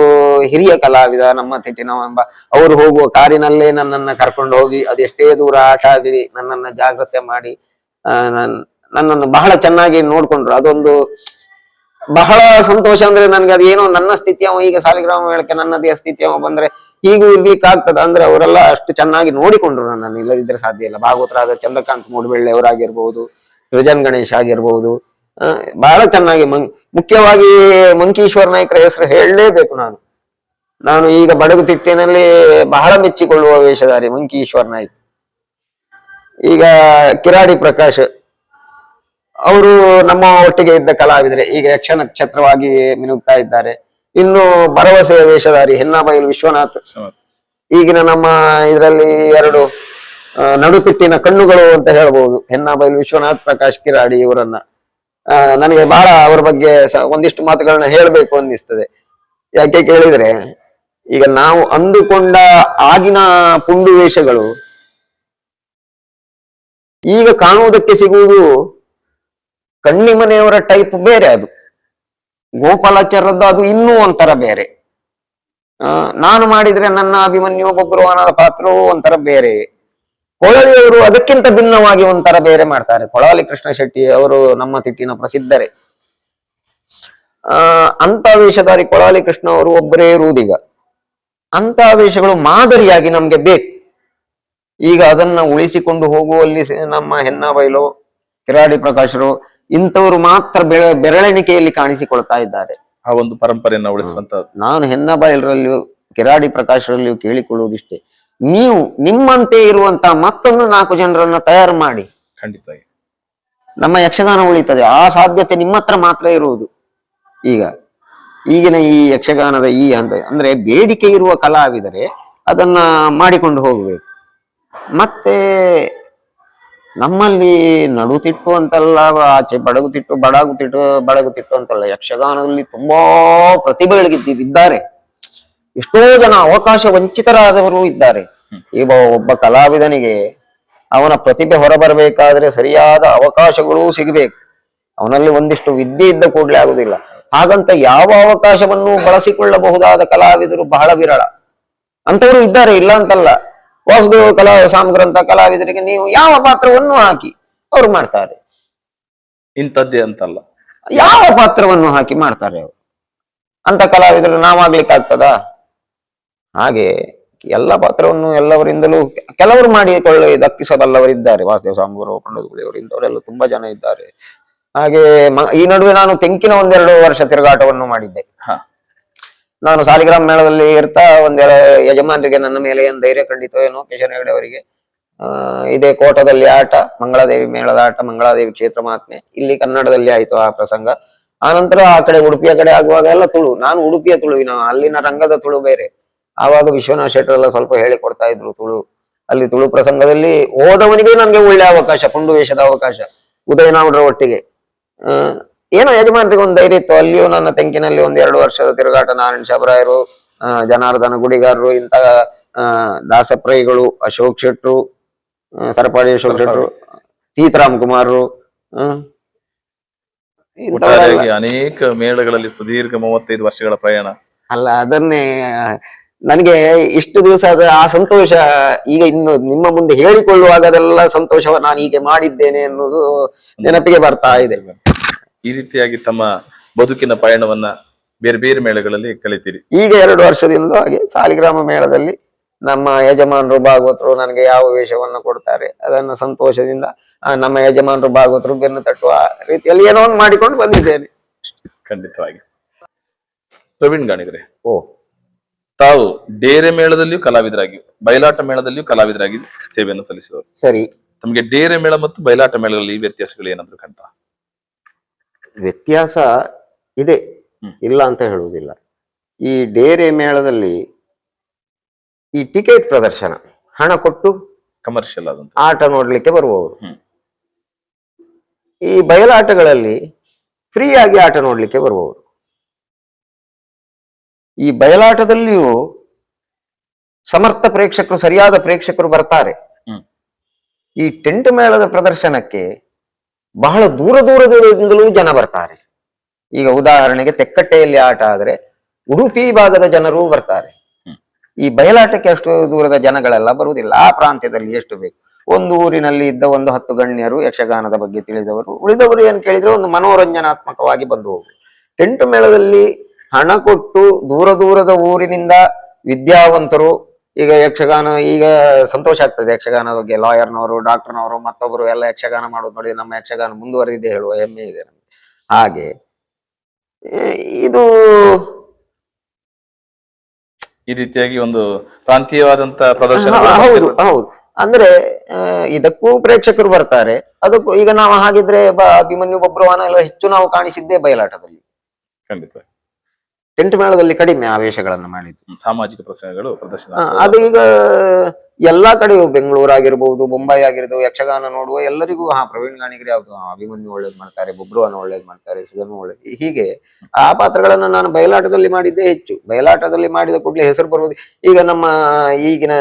S1: ಹಿರಿಯ ಕಲಾವಿದ, ನಮ್ಮ ತಿಟ್ಟಿನ ಎಂಬ ಅವರು ಹೋಗುವ ಕಾರಿನಲ್ಲೇ ನನ್ನನ್ನ ಕರ್ಕೊಂಡು ಹೋಗಿ ಅದೆಷ್ಟೇ ದೂರ ಆಟ ಆಗಲಿ ನನ್ನನ್ನ ಜಾಗ್ರತೆ ಮಾಡಿ ನನ್ನನ್ನು ಬಹಳ ಚೆನ್ನಾಗಿ ನೋಡ್ಕೊಂಡ್ರು. ಅದೊಂದು ಬಹಳ ಸಂತೋಷ ಅಂದ್ರೆ ನನ್ಗೆ ಅದೇನೋ ನನ್ನ ಸ್ಥಿತಿ ಅವ, ಈಗ ಸಾಲಿಗ್ರಾಮ ಹೇಳಕ್ಕೆ ನನ್ನದೇ ಸ್ಥಿತಿ ಅವ ಬಂದ್ರೆ ಹೀಗೂ ಇರ್ಲಿಕ್ಕೆ ಆಗ್ತದ ಅಂದ್ರೆ ಅವರೆಲ್ಲ ಅಷ್ಟು ಚೆನ್ನಾಗಿ ನೋಡಿಕೊಂಡ್ರು ನನ್ನನ್ನು, ಇಲ್ಲದಿದ್ರೆ ಸಾಧ್ಯ ಇಲ್ಲ. ಭಾಗವತರಾದ ಚಂದ್ರಕಾಂತ್ ಮೂಡಬೆಳ್ಳೆ ಅವರಾಗಿರ್ಬಹುದು ಸೃಜನ್ ಗಣೇಶ್ ಆಗಿರ್ಬಹುದು ಬಹಳ ಚೆನ್ನಾಗಿ ಮಂ ಮುಖ್ಯವಾಗಿ ಮಂಕೀಶ್ವರ ನಾಯ್ಕರ ಹೆಸರು ಹೇಳಲೇಬೇಕು ನಾನು. ನಾನು ಈಗ ಬಡಗು ತಿಟ್ಟಿನಲ್ಲಿ ಬಹಳ ಮೆಚ್ಚಿಕೊಳ್ಳುವ ವೇಷಧಾರಿ ಮಂಕೀಶ್ವರ ನಾಯ್ಕ. ಈಗ ಕಿರಾಡಿ ಪ್ರಕಾಶ್ ಅವರು ನಮ್ಮ ಒಟ್ಟಿಗೆ ಇದ್ದ ಕಲಾವಿದರೆ ಈಗ ಯಕ್ಷ ನಕ್ಷತ್ರವಾಗಿ ಮಿನುಗ್ತಾ ಇದ್ದಾರೆ. ಇನ್ನು ಭರವಸೆಯ ವೇಷಧಾರಿ ಹೆನ್ನಾಬೈಲು ವಿಶ್ವನಾಥ್. ಈಗಿನ ನಮ್ಮ ಇದರಲ್ಲಿ ಎರಡು ನಡುತಿಟ್ಟಿನ ಕಣ್ಣುಗಳು ಅಂತ ಹೇಳ್ಬಹುದು ಹೆನ್ನಾಬೈಲು ವಿಶ್ವನಾಥ್ ಪ್ರಕಾಶ್ ಕಿರಾಡಿ ಇವರನ್ನ. ನನಗೆ ಬಹಳ ಅವರ ಬಗ್ಗೆ ಒಂದಿಷ್ಟು ಮಾತುಗಳನ್ನ ಹೇಳಬೇಕು ಅನ್ನಿಸ್ತದೆ. ಯಾಕೆ ಕೇಳಿದ್ರೆ, ಈಗ ನಾವು ಅಂದುಕೊಂಡ ಆಗಿನ ಪುಂಡು ವೇಷಗಳು ಈಗ ಕಾಣುವುದಕ್ಕೆ ಸಿಗುವುದು ಕಣ್ಣಿಮನೆಯವರ ಟೈಪ್ ಬೇರೆ ಅದು. ಗೋಪಾಲಾಚಾರ್ಯದ್ದು ಅದು ಇನ್ನೂ ಒಂಥರ ಬೇರೆ. ನಾನು ಮಾಡಿದ್ರೆ ನನ್ನ ಅಭಿಮನ್ಯು ಬಬ್ರುವಾನದ ಪಾತ್ರವು ಒಂಥರ ಬೇರೆ. ಕೊಳಲಿಯವರು ಅದಕ್ಕಿಂತ ಭಿನ್ನವಾಗಿ ಒಂಥರ ಬೇರೆ ಮಾಡ್ತಾರೆ. ಕೊಳಲಿ ಕೃಷ್ಣ ಶೆಟ್ಟಿ ಅವರು ನಮ್ಮ ತಿಟ್ಟಿನ ಪ್ರಸಿದ್ಧರೇ. ಆ ಅಂತ ವೇಷಧಾರಿ ಕೊಳಲಿ ಕೃಷ್ಣ ಅವರು ಒಬ್ಬರೇ ಇರುವುದೀಗ. ಅಂತ ವೇಷಗಳು ಮಾದರಿಯಾಗಿ ನಮ್ಗೆ ಬೇಕು. ಈಗ ಅದನ್ನ ಉಳಿಸಿಕೊಂಡು ಹೋಗುವಲ್ಲಿ ನಮ್ಮ ಹೆನ್ನಬೈಲು ಕಿರಾಡಿ ಪ್ರಕಾಶರು ಇಂಥವರು ಮಾತ್ರ ಬೆಳೆ ಬೆರಳೆಣಿಕೆಯಲ್ಲಿ ಕಾಣಿಸಿಕೊಳ್ತಾ ಇದ್ದಾರೆ.
S2: ಆ ಒಂದು ಪರಂಪರೆಯನ್ನು ಉಳಿಸುವಂತ
S1: ನಾನು ಹೆನ್ನಬೈಲರಲ್ಲಿಯೂ ಕಿರಾಡಿ ಪ್ರಕಾಶರಲ್ಲಿಯೂ ಕೇಳಿಕೊಳ್ಳುವುದಿಷ್ಟೇ. ನೀವು ನಿಮ್ಮಂತೆ ಇರುವಂತಹ ಮತ್ತೊಂದು ನಾಲ್ಕು ಜನರನ್ನ ತಯಾರು ಮಾಡಿ.
S2: ಖಂಡಿತ.
S1: ನಮ್ಮ ಯಕ್ಷಗಾನ ಉಳಿತದೆ. ಆ ಸಾಧ್ಯತೆ ನಿಮ್ಮ ಹತ್ರ ಮಾತ್ರ ಇರುವುದು. ಈಗ ಈಗಿನ ಈ ಯಕ್ಷಗಾನದ ಈ ಹಂತ ಅಂದ್ರೆ ಬೇಡಿಕೆ ಇರುವ ಕಲಾವಿದರೆ ಅದನ್ನ ಮಾಡಿಕೊಂಡು ಹೋಗಬೇಕು. ಮತ್ತೆ ನಮ್ಮಲ್ಲಿ ನಡುತಿಟ್ಟು ಅಂತಲ್ಲ ಆಚೆ ಬಡಗುತಿಟ್ಟು ಬಡಗುತಿಟ್ಟು ಬಡಗುತಿಟ್ಟು ಅಂತಲ್ಲ ಯಕ್ಷಗಾನದಲ್ಲಿ ತುಂಬಾ ಪ್ರತಿಭೆಗಳಿದ್ದಾರೆ ಎಷ್ಟೋ ಜನ ಅವಕಾಶ ವಂಚಿತರಾದವರು ಇದ್ದಾರೆ. ಈ ಒಬ್ಬ ಕಲಾವಿದನಿಗೆ ಅವನ ಪ್ರತಿಭೆ ಹೊರಬರಬೇಕಾದ್ರೆ ಸರಿಯಾದ ಅವಕಾಶಗಳು ಸಿಗಬೇಕು. ಅವನಲ್ಲಿ ಒಂದಿಷ್ಟು ವಿದ್ಯೆ ಇದ್ದ ಕೂಡಲೇ ಆಗುದಿಲ್ಲ. ಹಾಗಂತ ಯಾವ ಅವಕಾಶವನ್ನು ಬಳಸಿಕೊಳ್ಳಬಹುದಾದ ಕಲಾವಿದರು ಬಹಳ ವಿರಳ. ಅಂತವರು ಇದ್ದಾರೆ ಇಲ್ಲ ಅಂತಲ್ಲ. ವಾಸುದೇವ ಕಲಾ ಸಾಮ್ಗ್ರಂಥ ಕಲಾವಿದರಿಗೆ ನೀವು ಯಾವ ಪಾತ್ರವನ್ನು ಹಾಕಿ ಅವ್ರು ಮಾಡ್ತಾರೆ?
S2: ಇಂಥದ್ದೇ ಅಂತಲ್ಲ.
S1: ಯಾವ ಪಾತ್ರವನ್ನು ಹಾಕಿ ಮಾಡ್ತಾರೆ ಅವರು? ಅಂತ ಕಲಾವಿದರು ನಾವಾಗ್ಲಿಕ್ಕೆ ಆಗ್ತದಾ ಹಾಗೆ ಎಲ್ಲ ಪಾತ್ರವನ್ನು ಎಲ್ಲವರಿಂದಲೂ ಕೆಲವರು ಮಾಡಿಕೊಳ್ಳ ದಕ್ಕಿಸಬಲ್ಲವರಿದ್ದಾರೆ ವಾಸುದೇವ ಸಾಂಬೂರು ಪಂಡದಗುಳಿಯವರು ಇಂಥವರೆಲ್ಲ ತುಂಬಾ ಜನ ಇದ್ದಾರೆ. ಹಾಗೆ ಈ ನಡುವೆ ನಾನು ತೆಂಕಿನ ಒಂದೆರಡು ವರ್ಷ ತಿರುಗಾಟವನ್ನು ಮಾಡಿದ್ದೆ. ನಾನು ಸಾಲಿಗ್ರಾಮ ಮೇಳದಲ್ಲಿ ಇರ್ತಾ ಒಂದೆರಡು ಯಜಮಾನರಿಗೆ ನನ್ನ ಮೇಲೆ ಏನು ಧೈರ್ಯ ಖಂಡಿತ ಏನೋ ಕಿಶನ್ ಹೆಗಡೆ ಅವರಿಗೆ ಇದೇ ಕೋಟದಲ್ಲಿ ಆಟ ಮಂಗಳಾದೇವಿ ಮೇಳದ ಆಟ ಮಂಗಳಾದೇವಿ ಕ್ಷೇತ್ರ ಮಹಾತ್ಮೆ ಇಲ್ಲಿ ಕನ್ನಡದಲ್ಲಿ ಆಯ್ತು ಆ ಪ್ರಸಂಗ. ಆನಂತರ ಆ ಕಡೆ ಉಡುಪಿಯ ಕಡೆ ಆಗುವಾಗ ಎಲ್ಲ ತುಳು ನಾನು ಉಡುಪಿಯ ತುಳುವಿನ ಅಲ್ಲಿನ ರಂಗದ ತುಳು ಬೇರೆ. ಆವಾಗ ವಿಶ್ವನಾಥ್ ಶೆಟ್ಟರ್ ಎಲ್ಲ ಸ್ವಲ್ಪ ಹೇಳಿ ಕೊಡ್ತಾ ಇದ್ರು ತುಳು. ಅಲ್ಲಿ ತುಳು ಪ್ರಸಂಗದಲ್ಲಿ ಓದವನಿಗೆ ನನ್ಗೆ ಒಳ್ಳೆ ಅವಕಾಶ ಪುಂಡು ವೇಷದ ಅವಕಾಶ ಉದಯನಾಮರ ಒಟ್ಟಿಗೆ. ಅಹ್ ಏನೋ ಯಜಮಾನರಿಗೆ ಒಂದು ಧೈರ್ಯ ಇತ್ತು. ಅಲ್ಲಿಯೂ ನನ್ನ ತೆಂಕಿನಲ್ಲಿ ಒಂದ್ ಎರಡು ವರ್ಷದ ತಿರುಗಾಟ ನಾರಾಯಣ ಶಬರಾಯರು ಜನಾರ್ದನ ಗುಡಿಗಾರರು ಇಂತಹ ದಾಸಪ್ರೈಗಳು ಅಶೋಕ್ ಶೆಟ್ರು ಸರಪಾಳಿ ಸರಪಾಡಿ ಅಶೋಕ್ ಶೆಟ್ರು ಸೀತಾರಾಮ್ ಕುಮಾರರು
S2: ಅನೇಕ ಮೇಳಗಳಲ್ಲಿ ಸುದೀರ್ಘ ಮೂವತ್ತೈದು ವರ್ಷಗಳ ಪ್ರಯಾಣ.
S1: ಅಲ್ಲ ಅದನ್ನೇ ನನಗೆ ಇಷ್ಟು ದಿವಸ ಆ ಸಂತೋಷ ಈಗ ಇನ್ನು ನಿಮ್ಮ ಮುಂದೆ ಹೇಳಿಕೊಳ್ಳುವಾಗ ಅದೆಲ್ಲ ಸಂತೋಷವ ನಾನು ಹೀಗೆ ಮಾಡಿದ್ದೇನೆ ಅನ್ನೋದು ನೆನಪಿಗೆ ಬರ್ತಾ ಇದೆ.
S2: ಈ ರೀತಿಯಾಗಿ ತಮ್ಮ ಬದುಕಿನ ಪಯಣವನ್ನ ಬೇರೆ ಬೇರೆ ಮೇಳಗಳಲ್ಲಿ ಕಲಿತೀರಿ.
S1: ಈಗ ಎರಡು ವರ್ಷದಿಂದ ಹಾಗೆ ಸಾಲಿಗ್ರಾಮ ಮೇಳದಲ್ಲಿ ನಮ್ಮ ಯಜಮಾನರು ಭಾಗವತರು ನನಗೆ ಯಾವ ವೇಷವನ್ನು ಕೊಡ್ತಾರೆ ಅದನ್ನ ಸಂತೋಷದಿಂದ ನಮ್ಮ ಯಜಮಾನರು ಭಾಗವತರು ಬೆನ್ನು ತಟ್ಟುವ ರೀತಿಯಲ್ಲಿ ಏನೋ ಒಂದು ಮಾಡಿಕೊಂಡು ಬಂದಿದ್ದೇನೆ.
S2: ಖಂಡಿತವಾಗಿ. ಪ್ರವೀಣ್ ಗಾಣಿಗರೆ.
S1: ಓ.
S2: ತಾವು ಡೇರೆ ಮೇಳದಲ್ಲಿಯೂ ಕಲಾವಿದರಾಗಿ ಬಯಲಾಟ ಮೇಳದಲ್ಲಿಯೂ ಕಲಾವಿದರಾಗಿ ಸೇವೆಯನ್ನು ಸಲ್ಲಿಸಿದವರು.
S1: ಸರಿ.
S2: ತಮಗೆ ಡೇರೆ ಮೇಳ ಮತ್ತು ಬಯಲಾಟ ಮೇಳಗಳಲ್ಲಿ ವ್ಯತ್ಯಾಸಗಳು ಏನಾದ್ರು ಕಂಡ
S1: ವ್ಯತ್ಯಾಸ ಇದೆ. ಇಲ್ಲ ಅಂತ ಹೇಳುವುದಿಲ್ಲ. ಈ ಡೇರೆ ಮೇಳದಲ್ಲಿ ಈ ಟಿಕೆಟ್ ಪ್ರದರ್ಶನ ಹಣ ಕೊಟ್ಟು
S2: ಕಮರ್ಷಿಯಲ್ ಆದಂತ.
S1: ಆಟ ನೋಡ್ಲಿಕ್ಕೆ ಬರುವವರು. ಈ ಬಯಲಾಟಗಳಲ್ಲಿ ಫ್ರೀ ಆಗಿ ಆಟ ನೋಡ್ಲಿಕ್ಕೆ ಬರುವವರು. ಈ ಬಯಲಾಟದಲ್ಲಿಯೂ ಸಮರ್ಥ ಪ್ರೇಕ್ಷಕರು ಸರಿಯಾದ ಪ್ರೇಕ್ಷಕರು ಬರ್ತಾರೆ. ಈ ಟೆಂಟ್ ಮೇಳದ ಪ್ರದರ್ಶನಕ್ಕೆ ಬಹಳ ದೂರ ದೂರದಿಂದಲೂ ಜನ ಬರ್ತಾರೆ. ಈಗ ಉದಾಹರಣೆಗೆ ತೆಕ್ಕಟ್ಟೆಯಲ್ಲಿ ಆಟ ಆದರೆ ಉಡುಪಿ ಭಾಗದ ಜನರು ಬರ್ತಾರೆ. ಈ ಬಯಲಾಟಕ್ಕೆ ಅಷ್ಟು ದೂರದ ಜನಗಳೆಲ್ಲ ಬರುವುದಿಲ್ಲ. ಆ ಪ್ರಾಂತ್ಯದಲ್ಲಿ ಎಷ್ಟು ಬೇಕು? ಒಂದು ಊರಿನಲ್ಲಿ ಇದ್ದ ಒಂದು ಹತ್ತು ಗಣ್ಯರು ಯಕ್ಷಗಾನದ ಬಗ್ಗೆ ತಿಳಿದವರು ಉಳಿದವರು ಏನ್ ಕೇಳಿದ್ರೆ ಒಂದು ಮನೋರಂಜನಾತ್ಮಕವಾಗಿ ಬಂದು ಹೋಗುದು ಟೆಂಟ್ ಮೇಳದಲ್ಲಿ ಹಣ ಕೊಟ್ಟು ದೂರ ದೂರದ ಊರಿನಿಂದ ವಿದ್ಯಾವಂತರು ಈಗ ಯಕ್ಷಗಾನ ಈಗ ಸಂತೋಷ ಆಗ್ತದೆ ಯಕ್ಷಗಾನ ಬಗ್ಗೆ. ಲಾಯರ್ನವರು ಡಾಕ್ಟರ್ನವರು ಮತ್ತೊಬ್ಬರು ಎಲ್ಲ ಯಕ್ಷಗಾನ ಮಾಡೋದು ನೋಡಿ ನಮ್ಮ ಯಕ್ಷಗಾನ ಮುಂದುವರೆದಿದೆ ಹೇಳುವ ಹೆಮ್ಮೆ ಇದೆ ನಮಗೆ. ಹಾಗೆ ಇದು
S2: ಈ ರೀತಿಯಾಗಿ ಒಂದು ಪ್ರಾಂತೀಯವಾದಂತಹ ಪ್ರದರ್ಶನ
S1: ಹೌದು ಹೌದು. ಅಂದ್ರೆ ಇದಕ್ಕೂ ಪ್ರೇಕ್ಷಕರು ಬರ್ತಾರೆ. ಅದಕ್ಕೂ ಈಗ ನಾವು ಹಾಗಿದ್ರೆ ಅಭಿಮನ್ಯು ಬಬ್ರವಾನ ಎಲ್ಲ ಹೆಚ್ಚು ನಾವು ಕಾಣಿಸಿದ್ದೇ ಬಯಲಾಟದಲ್ಲಿ.
S2: ಖಂಡಿತ.
S1: ಟೆಂಟ್ ಮೇಳದಲ್ಲಿ ಕಡಿಮೆ ಆವೇಶಗಳನ್ನು ಮಾಡಿದ್ದು.
S2: ಸಾಮಾಜಿಕ ಪ್ರಸಂಗಗಳು ಪ್ರದರ್ಶನ
S1: ಅದು ಈಗ ಎಲ್ಲಾ ಕಡೆ ಬೆಂಗಳೂರು ಆಗಿರ್ಬಹುದು ಮುಂಬೈ ಆಗಿರ್ಬೋದು ಯಕ್ಷಗಾನ ನೋಡುವ ಎಲ್ಲರಿಗೂ ಹಾ ಪ್ರವೀಣ್ ಗಾಣಿಗರಿ ಯಾವ್ದು ಅಭಿಮನ್ಯು ಒಳ್ಳೇದು ಮಾಡ್ತಾರೆ ಬೊಬ್ರುವನ ಒಳ್ಳೇದು ಮಾಡ್ತಾರೆ ಸುಧನು ಒಳ್ಳೇದು ಹೀಗೆ. ಆ ಪಾತ್ರಗಳನ್ನು ನಾನು ಬಯಲಾಟದಲ್ಲಿ ಮಾಡಿದ್ದೇ ಹೆಚ್ಚು. ಬಯಲಾಟದಲ್ಲಿ ಮಾಡಿದ ಕೂಡಲೇ ಹೆಸರು ಬರುವುದು ಈಗ ನಮ್ಮ ಈಗಿನ